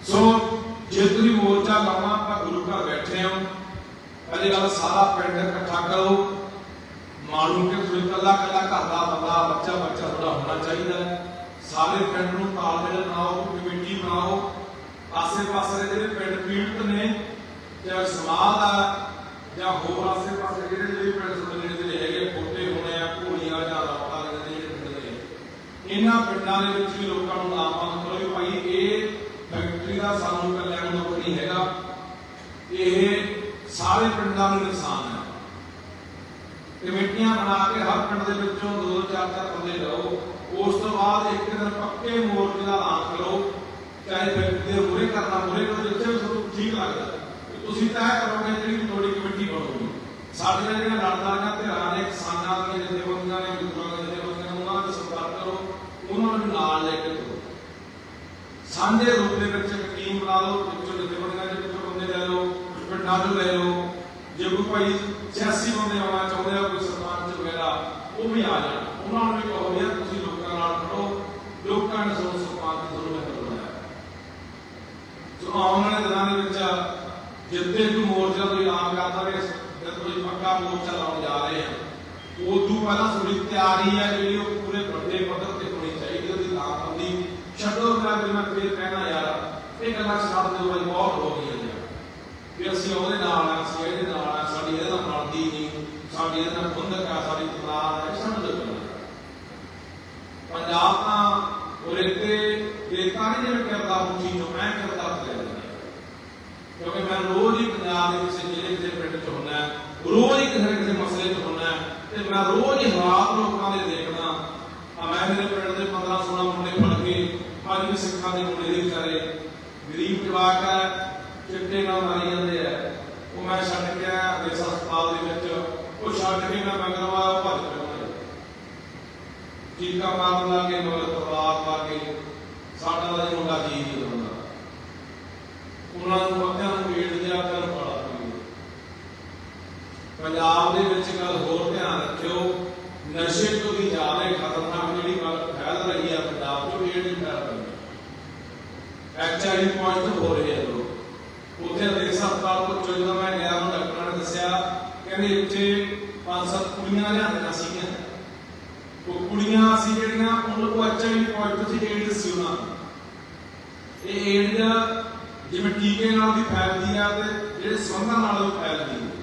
ਸੋ ਜੇ ਤੁਸੀਂ ਮੋਰਚਾ ਲਾਉਣਾ ਆਪਾਂ ਗੁਰੂ ਘਰ ਬੈਠੇ ਹਾਂ ਪਹਿਲੀ ਗੱਲ ਸਾਰਾ ਪਿੰਡ ਇਕੱਠਾ ਕਰੋ। ਮਾਨੂੰ ਕਿ ਤੁਸੀਂ ਕੱਲਾ ਕੱਲਾ ਘਰ ਦਾ ਬੰਦਾ, ਬੱਚਾ ਬੱਚਾ ਤੁਹਾਡਾ ਹੋਣਾ ਚਾਹੀਦਾ ਸਾਰੇ ਪਿੰਡ ਨੂੰ ਤਾਲਮੇਲ ਬਣਾਓ, ਕਮੇਟੀ ਬਣਾਓ। ਆਸੇ ਪਾਸੇ ਦੇ ਜਿਹੜੇ ਪਿੰਡ ਪੀੜਤ ਨੇ, ਜਾਂ ਸਮਾਜ ਆ, ਜਾਂ ਹੋਰ ਆਸੇ ਪਾਸੇ ਜਿਹੜੇ ਜਿਹੜੇ ਪਿੰਡ ਤੁਹਾਡੇ ਨੇੜੇ ਦੇ ਹੈਗੇ ਫੋਟੇ ਹੋਣੇ ਆ ਘੋੜੀਆਂ ਜਾਂ ਰੌਤਾ ਦੇ ਜਿਹੜੇ ਪਿੰਡ ਦੇ ਇਹਨਾਂ ਪਿੰਡਾਂ ਦੇ ਵਿੱਚ ਵੀ ਲੋਕਾਂ ਨੂੰ ਲਾਭਵੰਦ ਕਰੋ ਭਾਈ, ਇਹ ਫੈਕਟਰੀ ਦਾ ਸਾਨੂੰ ਕੱਲਿਆਂ ਨੂੰ ਸਾਰੇ ਪਿੰਡਾਂ ਨੂੰ ਨੁਕਸਾਨ ਹੈ। ਕਮੇਟੀਆਂ ਬਣਾ ਕੇ ਹਰ ਪਿੰਡ ਦੇ ਵਿੱਚੋਂ ਦੋ, ਚਾਰ ਚਾਰ ਬੰਦੇ ਲਓ। ਉਸ ਤੋਂ ਬਾਅਦ ਇੱਕ ਦਿਨ ਪੱਕੇ ਮੋਰਚੇ ਦਾ ਐਲਾਨ ਕਰੋ। ਚਾਹੇ ਫੈਕਟਰੀ ਦੇ ਮੂਹਰੇ ਕਰਨਾ ਮੂਹਰੇ ਕਰੋ, ਜਿੱਥੇ ਵੀ ਤੁਹਾਨੂੰ ਠੀਕ ਲੱਗਦਾ। ਤੁਸੀਂ ਤੈਅ ਕਰੋਗੇ ਜਿਹੜੀ ਤੁਹਾਡੀ ਕਮੇਟੀ ਬਣੂਗੀ। ਸਾਡੀਆਂ ਜਿਹੜੀਆਂ ਲੜਦਾਰੀਆਂ ਧਿਰਾਂ ਨੇ, ਕਿਸਾਨਾਂ ਦੀਆਂ ਜਥੇਬੰਦੀਆਂ ਨੇ, ਮਜ਼ਦੂਰਾਂ ਦੀਆਂ ਜਥੇਬੰਦੀਆਂ ਨੇ, ਉਹਨਾਂ ਨਾਲ ਸੰਪਰਕ ਕਰੋ। ਉਹਨਾਂ ਨੂੰ ਨਾਲ ਲੈ ਕੇ ਤੁਰੋ ਸਾਂਝੇ ਰੂਪ ਦੇ ਵਿੱਚ ਇੱਕ ਟੀਮ ਬਣਾ ਲਓ ਵਿੱਚੋਂ ਜਥੇਬੰਦੀਆਂ ਦੇ ਵਿੱਚੋਂ ਬੰਦੇ ਲੈ ਲਓ। ਪਿੰਡਾਂ ਤੋਂ ਲੈ ਲਓ। ਜੇ ਕੋਈ ਭਾਈ ਸਿਆਸੀ ਬੰਦੇ ਆਉਣਾ ਚਾਹੁੰਦੇ ਆ, ਕੋਈ ਸਰਪੰਚ ਵਗੈਰਾ, ਉਹ ਵੀ ਆ ਜਾਣ। ਉਹਨਾਂ ਨੂੰ ਵੀ ਕਹੋ ਯਾਰ ਤੁਸੀਂ ਲੋਕਾਂ ਨਾਲ ਖੜੋ। ਲੋਕਾਂ ਨੇ ਤੁਹਾਨੂੰ ਸਰਪੰਚ ਤੁਹਾਨੂੰ ਮੈਂ ਬਣਾਇਆ ਆਉਣ ਵਾਲੇ ਦਿਨਾਂ ਦੇ ਵਿੱਚ ਜਿੱਤੇ ਕੋਈ ਮੋਰਚਾ ਕੋਈ ਐਲਾਨ ਕਰਦਾ ਵੀ ਜਦ ਕੋਈ ਪੱਕਾ ਮੋਰਚਾ ਲਾਉਣ ਜਾ ਰਹੇ ਆ, ਉਦੋਂ ਪਹਿਲਾਂ ਥੋੜੀ ਤਿਆਰੀ ਹੈ ਜਿਹੜੀ ਉਹ ਪੂਰੇ ਵੱਡੇ ਪੱਧਰ ਤੇ ਹੋਣੀ ਚਾਹੀਦੀ ਉਹਦੀ ਲਾਭਬੰਦੀ ਛੱਡੋ। ਮੈਂ ਵੀ ਫੇਰ ਕਹਿਣਾ ਯਾਰ, ਇਹ ਗੱਲਾਂ ਛੱਡ ਦਿਓ ਭਾਈ ਬਹੁਤ ਹੋ ਗਈ ਵੀ ਅਸੀਂ ਉਹਦੇ ਨਾਲ ਆ, ਅਸੀਂ ਇਹਦੇ ਨਾਲ ਆ, ਸਾਡੀ ਇਹਦੇ ਨਾਲ ਬਣਦੀ ਨਹੀਂ ਸਾਡੀ ਇਹਦੇ ਨਾਲ ਬੰਦਕ ਆ, ਸਾਡੀ ਤਲਾਕ ਹੈ ਸਮਝ ਲਓ ਪੰਜਾਬ ਤਾਂ ਉਰੇ ਤੇ ਦੇਤਾ ਨਹੀਂ ਜਿਵੇਂ ਕਰਦਾ ਮੁੱਠੀ ਚੋਂ ਮੈਂ ਕਰਦਾ ਤੇ ਕਿਉਂਕਿ ਮੈਂ ਰੋਜ਼ ਹੀ ਪੰਜਾਬ ਦੇ ਕਿਸੇ ਜ਼ਿਲ੍ਹੇ ਦੇ ਪਿੰਡ ਚ ਹੁੰਦਾ, ਰੋਜ਼ ਹੀ ਕਿਸੇ ਕਿਸੇ ਮਸਲੇ 'ਚ ਹੁੰਦਾ, ਤੇ ਮੈਂ ਰੋਜ਼ ਹੀ ਹਾਲਾਤ ਲੋਕਾਂ ਦੇ ਦੇਖਦਾ। ਆ ਮੈਂ ਮੇਰੇ ਪਿੰਡ ਦੇ 15 16 ਮੁੰਡੇ ਪੜ ਕੇ ਅੱਜ ਵੀ ਸਿੱਖਾਂ ਦੇ ਮੁੰਡੇ ਦੇ ਵਿਚਾਰੇ, ਗਰੀਬ ਜਵਾਕ ਹੈ ਚਿੱਟੇ ਨਾਲ ਮਾਰੀ ਜਾਂਦੇ ਆ। ਉਹ ਮੈਂ ਛੱਡ ਕੇ ਆਇਆ ਦੇਸ ਹਸਪਤਾਲ ਦੇ ਵਿੱਚ। ਉਹ ਛੱਡ ਕੇ ਮੈਂ ਮੰਗਰਵਾ ਉਹ ਭੱਜ ਪਿਆ ਚੀਕਾ ਮਾਰਨ ਲੱਗੇ ਮਗਰ ਤਲਵਾਰ ਪਾ ਸਾਡਾ ਦਾ ਮੁੰਡਾ ਜੀ ਨਹੀਂ ਹੁੰਦਾ ਉਹਨਾਂ ਨੂੰ ਅੱਧਿਆਂ ਨੂੰ ਵੇੜ ਦਿਆ ਕਰ ਪਾਲਾ ਪੰਜਾਬ ਦੇ ਵਿੱਚ ਗੱਲ ਹੋਰ ਧਿਆਨ ਰੱਖਿਓ। ਨਸ਼ੇ ਤੋਂ ਵੀ ਜ਼ਿਆਦਾ ਖਤਰਨਾਕ ਜਿਹੜੀ ਗੱਲ ਫੈਲ ਰਹੀ ਹੈ ਪੰਜਾਬ 'ਚ ਇਹ ਨਹੀਂ ਫੈਲ ਰਹੀ। ਐਚਆਈਵੀ ਪੁਆਇੰਟ ਹੋ ਰਹੇ ਆ। ਉੱਥੇ ਦੇਖ ਹਸਪਤਾਲ ਤੋਂ ਜਦੋਂ ਮੈਂ ਗਿਆ ਉਹ ਡਾਕਟਰਾਂ ਨੇ ਦੱਸਿਆ ਕਹਿੰਦੇ ਇੱਥੇ ਪੰਜ ਸੱਤ ਕੁੜੀਆਂ ਲਿਆਂਦੀਆਂ ਸੀਗੀਆਂ। ਉਹ ਕੁੜੀਆਂ ਸੀ ਜਿਹੜੀਆਂ ਉਹਨਾਂ ਕੋਲ ਐਚਆਈਵੀ ਪੁਆਇੰਟ ਸੀ ਏਡਸ ਸੀ ਉਹਨਾਂ ਨੂੰ। ਇਹ ਏਡਸ ਜਿਵੇਂ ਟੀਕੇ ਨਾਲ ਵੀ ਫੈਲਦੀ ਆ ਤੇ ਜਿਹੜੇ ਸੰਬੰਧਾਂ ਨਾਲ ਵੀ ਫੈਲਦੀ ਹੈ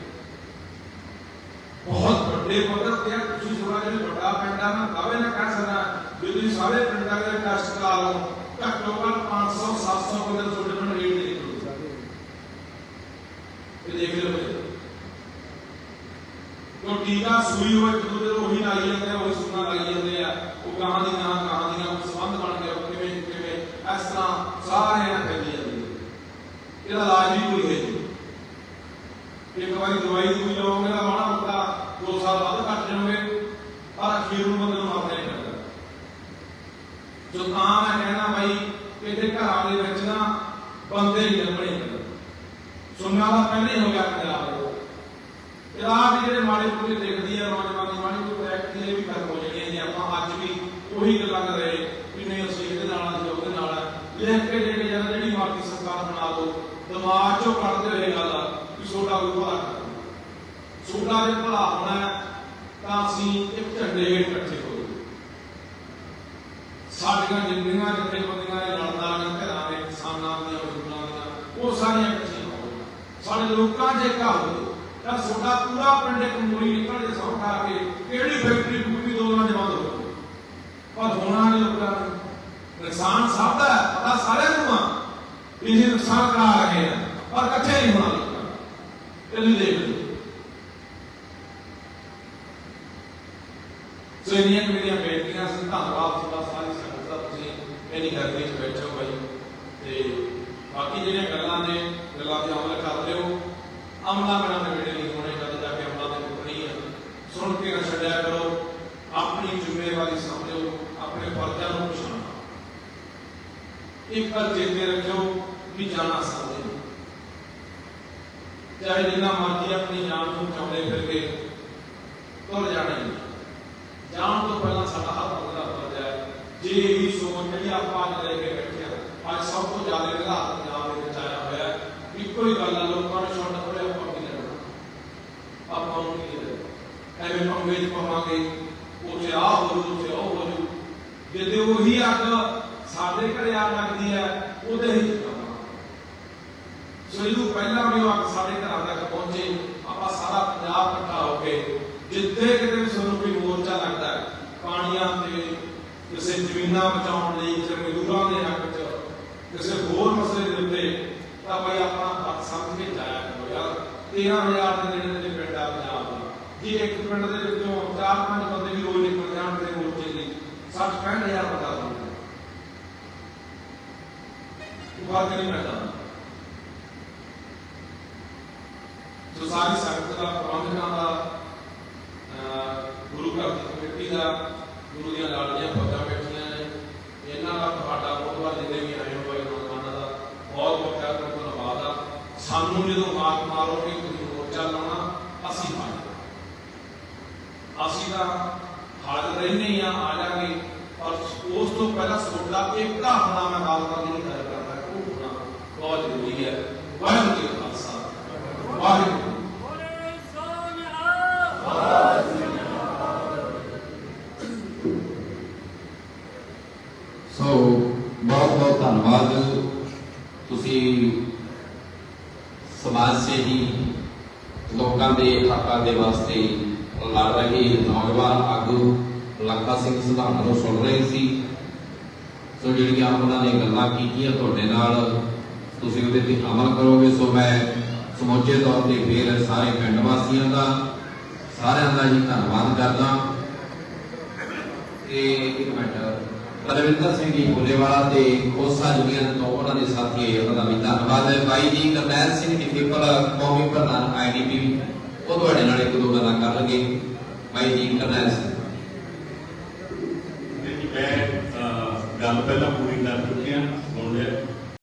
ਬਹੁਤ ਵੱਡੇ ਪੱਧਰ ਤੇ ਆ, ਤੁਸੀਂ ਥੋੜਾ ਜਿਹਾ ਵੱਡਾ ਪਿੰਡ ਆ ਨਾ ਦਾਅਵੇ ਨਾ ਕਹਿ ਸਕਦਾ ਵੀ ਤੁਸੀਂ ਸਾਰੇ ਪਿੰਡਾਂ ਦੇ ਟੈਸਟ ਕਰਾ ਲਓ। ਘੱਟੋ ਘੱਟ 500 700 ਬੰਦੇ ਤੁਹਾਡੇ ਪਿੰਡ ਰੇਟ ਦੇ ਨਿਕਲੂ ਇਹ ਦੇਖ ਲਓ ਜੀ ਟੀਕਾ ਸੂਈ ਹੋਏ ਇੱਕ ਦੂਜੇ ਨੂੰ ਉਹੀ ਲਾਈ ਜਾਂਦੇ ਆ, ਉਹੀ ਸੁਣਾ ਲਾਈ ਜਾਂਦੇ ਆ। ਉਹ ਗਾਹਾਂ ਦੀ ਗਾਹਾਂ ਗਾਹਾਂ ਦੀਆਂ ਉਹ ਸੰਬੰਧ ਬਣ ਗਿਆ ਕਿਵੇਂ ਕਿਵੇਂ, ਇਸ ਤਰ੍ਹਾਂ ਸਾਰੇ ਨਾਲ ਫੈਲੀ ਜਾਂਦੀ ਇਹਦਾ ਇਲਾਜ ਵੀ ਕੋਈ ਹੈ ਇੱਕ ਵਾਰੀ ਦਵਾਈ ਦੂਈ ਲਵਾਂਗੇ ਤਾਂ ਮਾੜਾ ਮੋਟਾ ਦੋ ਸਾਲ ਵੱਧ ਕੱਟ ਜਾਣਗੇ ਪਰ ਅਖੀਰ ਨੂੰ ਬੰਦੇ ਨੂੰ ਮਰਨਾ ਹੀ ਪੈਂਦਾ ਜੋ ਤਾਂ ਮੈਂ ਕਹਿਣਾ ਬਾਈ ਕਿ ਇਹਦੇ ਘਰਾਂ ਦੇ ਵਿੱਚ ਨਾ ਬੰਦੇ ਹੀ ਲੱਭਣੇ ਪੈਂਦੇ ਸੁਣਨਾ ਤਾਂ ਪਹਿਲੇ ਹੀ ਹੋ ਗਿਆ ਪੰਜਾਬ ਦੇ ਜਿਹੜੇ ਮਾੜੇ ਪੂਰੇ ਦੇਖਦੀ ਆ, ਨੌਜਵਾਨੀ ਮਾੜੀ ਕੋਈ ਐਕਟ ਇਹ ਵੀ ਖਤਮ ਹੋ ਜਾਣੀਆਂ ਜੇ। ਆਪਾਂ ਅੱਜ ਵੀ ਉਹੀ ਗੱਲਾਂ ਕਰ ਰਹੇ ਕਿ ਨਹੀਂ, ਅਸੀਂ ਇਹਦੇ ਨਾਲ ਆ ਉਹਦੇ ਨਾਲ ਲਿਖ ਕੇ ਦੇ ਕੇ ਜਿਹੜੀ ਮਰਜ਼ੀ ਸਰਕਾਰ ਬਣਾ ਲਓ, ਦਿਮਾਗ ਚੋਂ ਕੱਢਦੇ ਹੋਏ ਗੱਲ ਆ ਛੋਟਾ ਕੋਈ ਭਲਾ ਛੋਟਾ ਜੇ ਭਲਾ ਹੋਣਾ ਤਾਂ ਅਸੀਂ ਇੱਕ ਝੰਡੇ ਇਕੱਠੇ ਹੋਈਏ ਸਾਡੀਆਂ ਜਿੰਨੀਆਂ ਜਥੇਬੰਦੀਆਂ ਨੇ ਲੜਦਾ ਨੇ ਘਰਾਂ ਦੇ ਕਿਸਾਨਾਂ ਦੀਆਂ ਮਜ਼ਦੂਰਾਂ ਦੀਆਂ, ਉਹ ਸਾਰੀਆਂ ਸਾਡੇ ਲੋਕਾਂ 'ਚ ਘਰ ਹੋਵੇ ਤਾਂ ਤੁਹਾਡਾ ਪੂਰਾ ਪਿੰਡ ਇੱਕ ਮੂਲੀ ਨਿਕਲ ਜੇ ਸੌਂ ਖਾ ਕੇ ਕਿਹੜੀ ਫੈਕਟਰੀ ਪੂਰੀ ਦੋ ਦਿਨਾਂ 'ਚ ਹੋ ਪਰ ਹੋਣਾ ਨਹੀਂ ਲੋਕਾਂ ਨੂੰ ਨੁਕਸਾਨ ਸਭ ਦਾ ਪਤਾ ਸਾਰਿਆਂ ਨੂੰ ਆ। ਇਹ ਨੁਕਸਾਨ ਕਰਾ ਰਹੇ ਆ, ਪਰ ਇਕੱਠੇ ਨਹੀਂ ਹੋਣਾ ਲੋਕਾਂ ਦੇਖ ਲਓ। ਸੋ ਇੰਨੀਆਂ ਮੇਰੀਆਂ ਬੇਨਤੀਆਂ ਸੀ, ਧੰਨਵਾਦ ਤੁਹਾਡਾ ਸਾਰੀ ਸੰਗਤ ਦਾ। ਤੁਸੀਂ ਇੰਨੀ ਗਰਮੀ 'ਚ ਬੈਠੇ ਹੋ ਬਾਈ। ਤੇ ਬਾਕੀ ਜਿਹੜੀਆਂ ਗੱਲਾਂ ਨੇ, ਗੱਲਾਂ ਤੇ ਅਮਲ ਕਰ ਅਮਲਾਂ ਬਿਨਾਂ ਨਿਬੇੜੇ ਨਹੀਂ ਹੋਣੇ ਕਦੇ ਜਾ ਕੇ ਅਮਲਾਂ ਦੇ ਮੁਕਣੀ ਆ। ਸੁਣ ਕੇ ਨਾ ਛੱਡਿਆ ਕਰੋ। ਆਪਣੀ ਜ਼ਿੰਮੇਵਾਰੀ ਸਮਝੋ ਆਪਣੇ ਫਰਜ਼ਾਂ ਨੂੰ ਪਛਾਣੋ। ਇੱਕ ਗੱਲ ਚੇਤੇ ਰੱਖੋ ਵੀ ਜਾਣਾ ਸਕਦੇ ਚਾਹੇ ਜਿੰਨਾ ਮਰਜ਼ੀ ਆਪਣੀ ਜਾਨ ਨੂੰ ਚਾਉਂਦੇ ਫਿਰ ਕੇ ਤੁਰ ਜਾਣਾ ਹੀ ਹੈ। ਜਾਣ ਤੋਂ ਪਹਿਲਾਂ ਸਾਡਾ ਹਰ ਬੰਦਾ ਫਰਜ਼ ਹੈ ਜੇ ਇਹ ਸੋਚ ਜਿਹੜੀ ਆਪਾਂ ਅੱਜ ਲੈ ਕੇ ਬੈਠੇ ਹਾਂ ਅੱਜ ਸਭ ਤੋਂ ਜ਼ਿਆਦਾ ਨਿਗਾਹ ਪੰਜਾਬ ਦੇ ਵਿੱਚ ਆਇਆ ਹੋਇਆ ਹੈ ਇੱਕੋ ਹੀ ਗੱਲ ਹੈ ਲੋਕਾਂ ਨੂੰ ਛੱਡ ਹੋਇਆ ਆਪਾਂ ਕੀ ਲੈਣਾ ਆਪਾਂ ਨੂੰ ਕੀ ਲੈਣਾ ਪਾਵਾਂਗੇ ਉੱਥੇ ਆ ਹੋ ਜੂ ਉੱਥੇ ਉਹ ਹੋ ਜੂ। ਜਿਹਦੇ ਉਹੀ ਅੱਗ ਸਾਡੇ ਘਰੇ ਆ ਲੱਗਦੀ ਹੈ, ਉਹਦੇ ਹੀ ਸੋ ਇਹਨੂੰ ਪਹਿਲਾਂ ਵੀ ਉਹ ਅੱਗ ਸਾਡੇ ਘਰਾਂ ਤੱਕ ਪਹੁੰਚੇ, ਆਪਾਂ ਸਾਰਾ ਪੰਜਾਬ ਇਕੱਠਾ ਹੋ ਕੇ, ਜਿੱਥੇ ਕਿਤੇ ਵੀ ਸਾਨੂੰ ਕੋਈ ਮੋਰਚਾ ਲੱਗਦਾ ਹੈ, ਪਾਣੀਆਂ ਤੇ ਕਿਸੇ ਜ਼ਮੀਨਾਂ ਬਚਾਉਣ ਲਈ, ਕਿਸੇ ਮਜ਼ਦੂਰਾਂ ਦੇ ਹੱਕ 'ਚ, ਕਿਸੇ ਹੋਰ ਮਸਲੇ ਦੇ ਉੱਤੇ, ਤਾਂ ਭਾਈ ਆਪਣਾ ਹੱਥ ਸਮਝ ਕੇ ਜਾਇਆ ਕਰੋ ਯਾਰ। 13000 ਦੇ ਨੇੜੇ ਦੇ ਪਿੰਡ ਦਾ ਇੱਕ ਪਿੰਡ ਦੇ ਵਿੱਚੋਂ ਚਾਰ ਪੰਜ ਬੰਦੇ ਵੀ ਰੋਜ਼ ਨਿਕਲ ਜਾਣ ਮੋਰਚੇ ਲਈ 60 65000 ਬਤਾ ਦਿੰਦੇ ਫ਼ਰਕ ਨਹੀਂ ਪੈਂਦਾ ਸੋ ਸਾਰੀ ਸੰਗਤ ਦਾ ਪ੍ਰਬੰਧਕਾਂ ਦਾ ਗੁਰੂ ਘਰ ਦੀ ਕਮੇਟੀ ਦਾ, ਗੁਰੂ ਦੀਆਂ ਲਾੜੀਆਂ ਫੌਜਾਂ ਬੈਠੀਆਂ ਨੇ। ਇਹਨਾਂ ਦਾ ਤੁਹਾਡਾ ਬਹੁਤ ਵਾਰ ਜਿੰਨੇ ਵੀ ਆਏ ਹੋ ਭਾਈ ਨੌਜਵਾਨਾਂ ਦਾ, ਬਹੁਤ ਬਹੁਤ ਧੰਨਵਾਦ ਆ। ਸਾਨੂੰ ਜਦੋਂ ਮਾਰ ਮਾਰੋ ਕਿ ਤੁਸੀਂ ਮੋਰਚਾ ਲਾਉਣਾ, ਅਸੀਂ ਅਸੀਂ ਤਾਂ ਹਾਜ਼ਰ ਰਹਿੰਦੇ ਹੀ ਆ ਆ ਜਾਾਂਗੇ ਪਰ ਉਸ ਤੋਂ ਪਹਿਲਾਂ ਤੁਹਾਡਾ ਇੱਕ ਹੋਣਾ ਮੈਂ ਗੱਲ ਕਰਨ ਦੀ ਗੱਲ ਕਰਦਾ, ਉਹ ਹੋਣਾ ਬਹੁਤ ਜ਼ਰੂਰੀ ਹੈ। ਵਾਹਿਗੁਰੂ ਜੀ ਕਾ ਖਾਲਸਾ। ਵਾਹਿਗੁਰੂ ਸੋ ਬਹੁਤ ਬਹੁਤ ਧੰਨਵਾਦ। ਤੁਸੀਂ ਸਮਾਜ ਸੇਵੀ ਲੋਕਾਂ ਦੇ ਹੱਕਾਂ ਦੇ ਵਾਸਤੇ ਲੜ ਰਹੇ ਨੌਜਵਾਨ ਆਗੂ ਲੱਖਾ ਸਿੰਘ ਸਿਧਾਂਤ ਨੂੰ ਸੁਣ ਰਹੇ ਸੀ। ਸੋ ਜਿਹੜੀਆਂ ਉਹਨਾਂ ਨੇ ਗੱਲਾਂ ਕੀਤੀਆਂ ਤੁਹਾਡੇ ਨਾਲ, ਤੁਸੀਂ ਉਹਦੇ ਤੇ ਅਮਲ ਕਰੋਗੇ। ਸੋ ਮੈਂ ਸਮੁੱਚੇ ਤੌਰ ਤੇ ਫੇਰ ਸਾਰੇ ਪਿੰਡ ਵਾਸੀਆਂ ਦਾ, ਸਾਰਿਆਂ ਦਾ ਹੀ ਧੰਨਵਾਦ ਕਰਦਾ। ਤੇ ਇੱਕ ਮਿੰਟ ਰਵਿੰਦਰ ਸਿੰਘ ਜੀ ਬੁੱਲੇਵਾਲਾ ਤੇ ਖੋਸਾ ਯੂਨੀਅਨ ਤੋਂ ਉਹਨਾਂ ਦੇ ਸਾਥੀ ਉਹਨਾਂ ਦਾ ਵੀ ਧੰਨਵਾਦ ਹੈ। ਬਾਈ ਜੀ, ਕਰਨੈਲ ਸਿੰਘ ਜੀ ਪੀਪਲ ਕੌਮੀ ਪ੍ਰਧਾਨ ਆਈਡੀਪੀ ਉਹ ਤੁਹਾਡੇ ਨਾਲ ਇੱਕ ਦੋ ਗੱਲਾਂ ਕਰਨਗੇ ਬਾਈ ਜੀ ਕਰਨੈਲ ਸਿੰਘ ਮੈਂ ਗੱਲ ਪਹਿਲਾਂ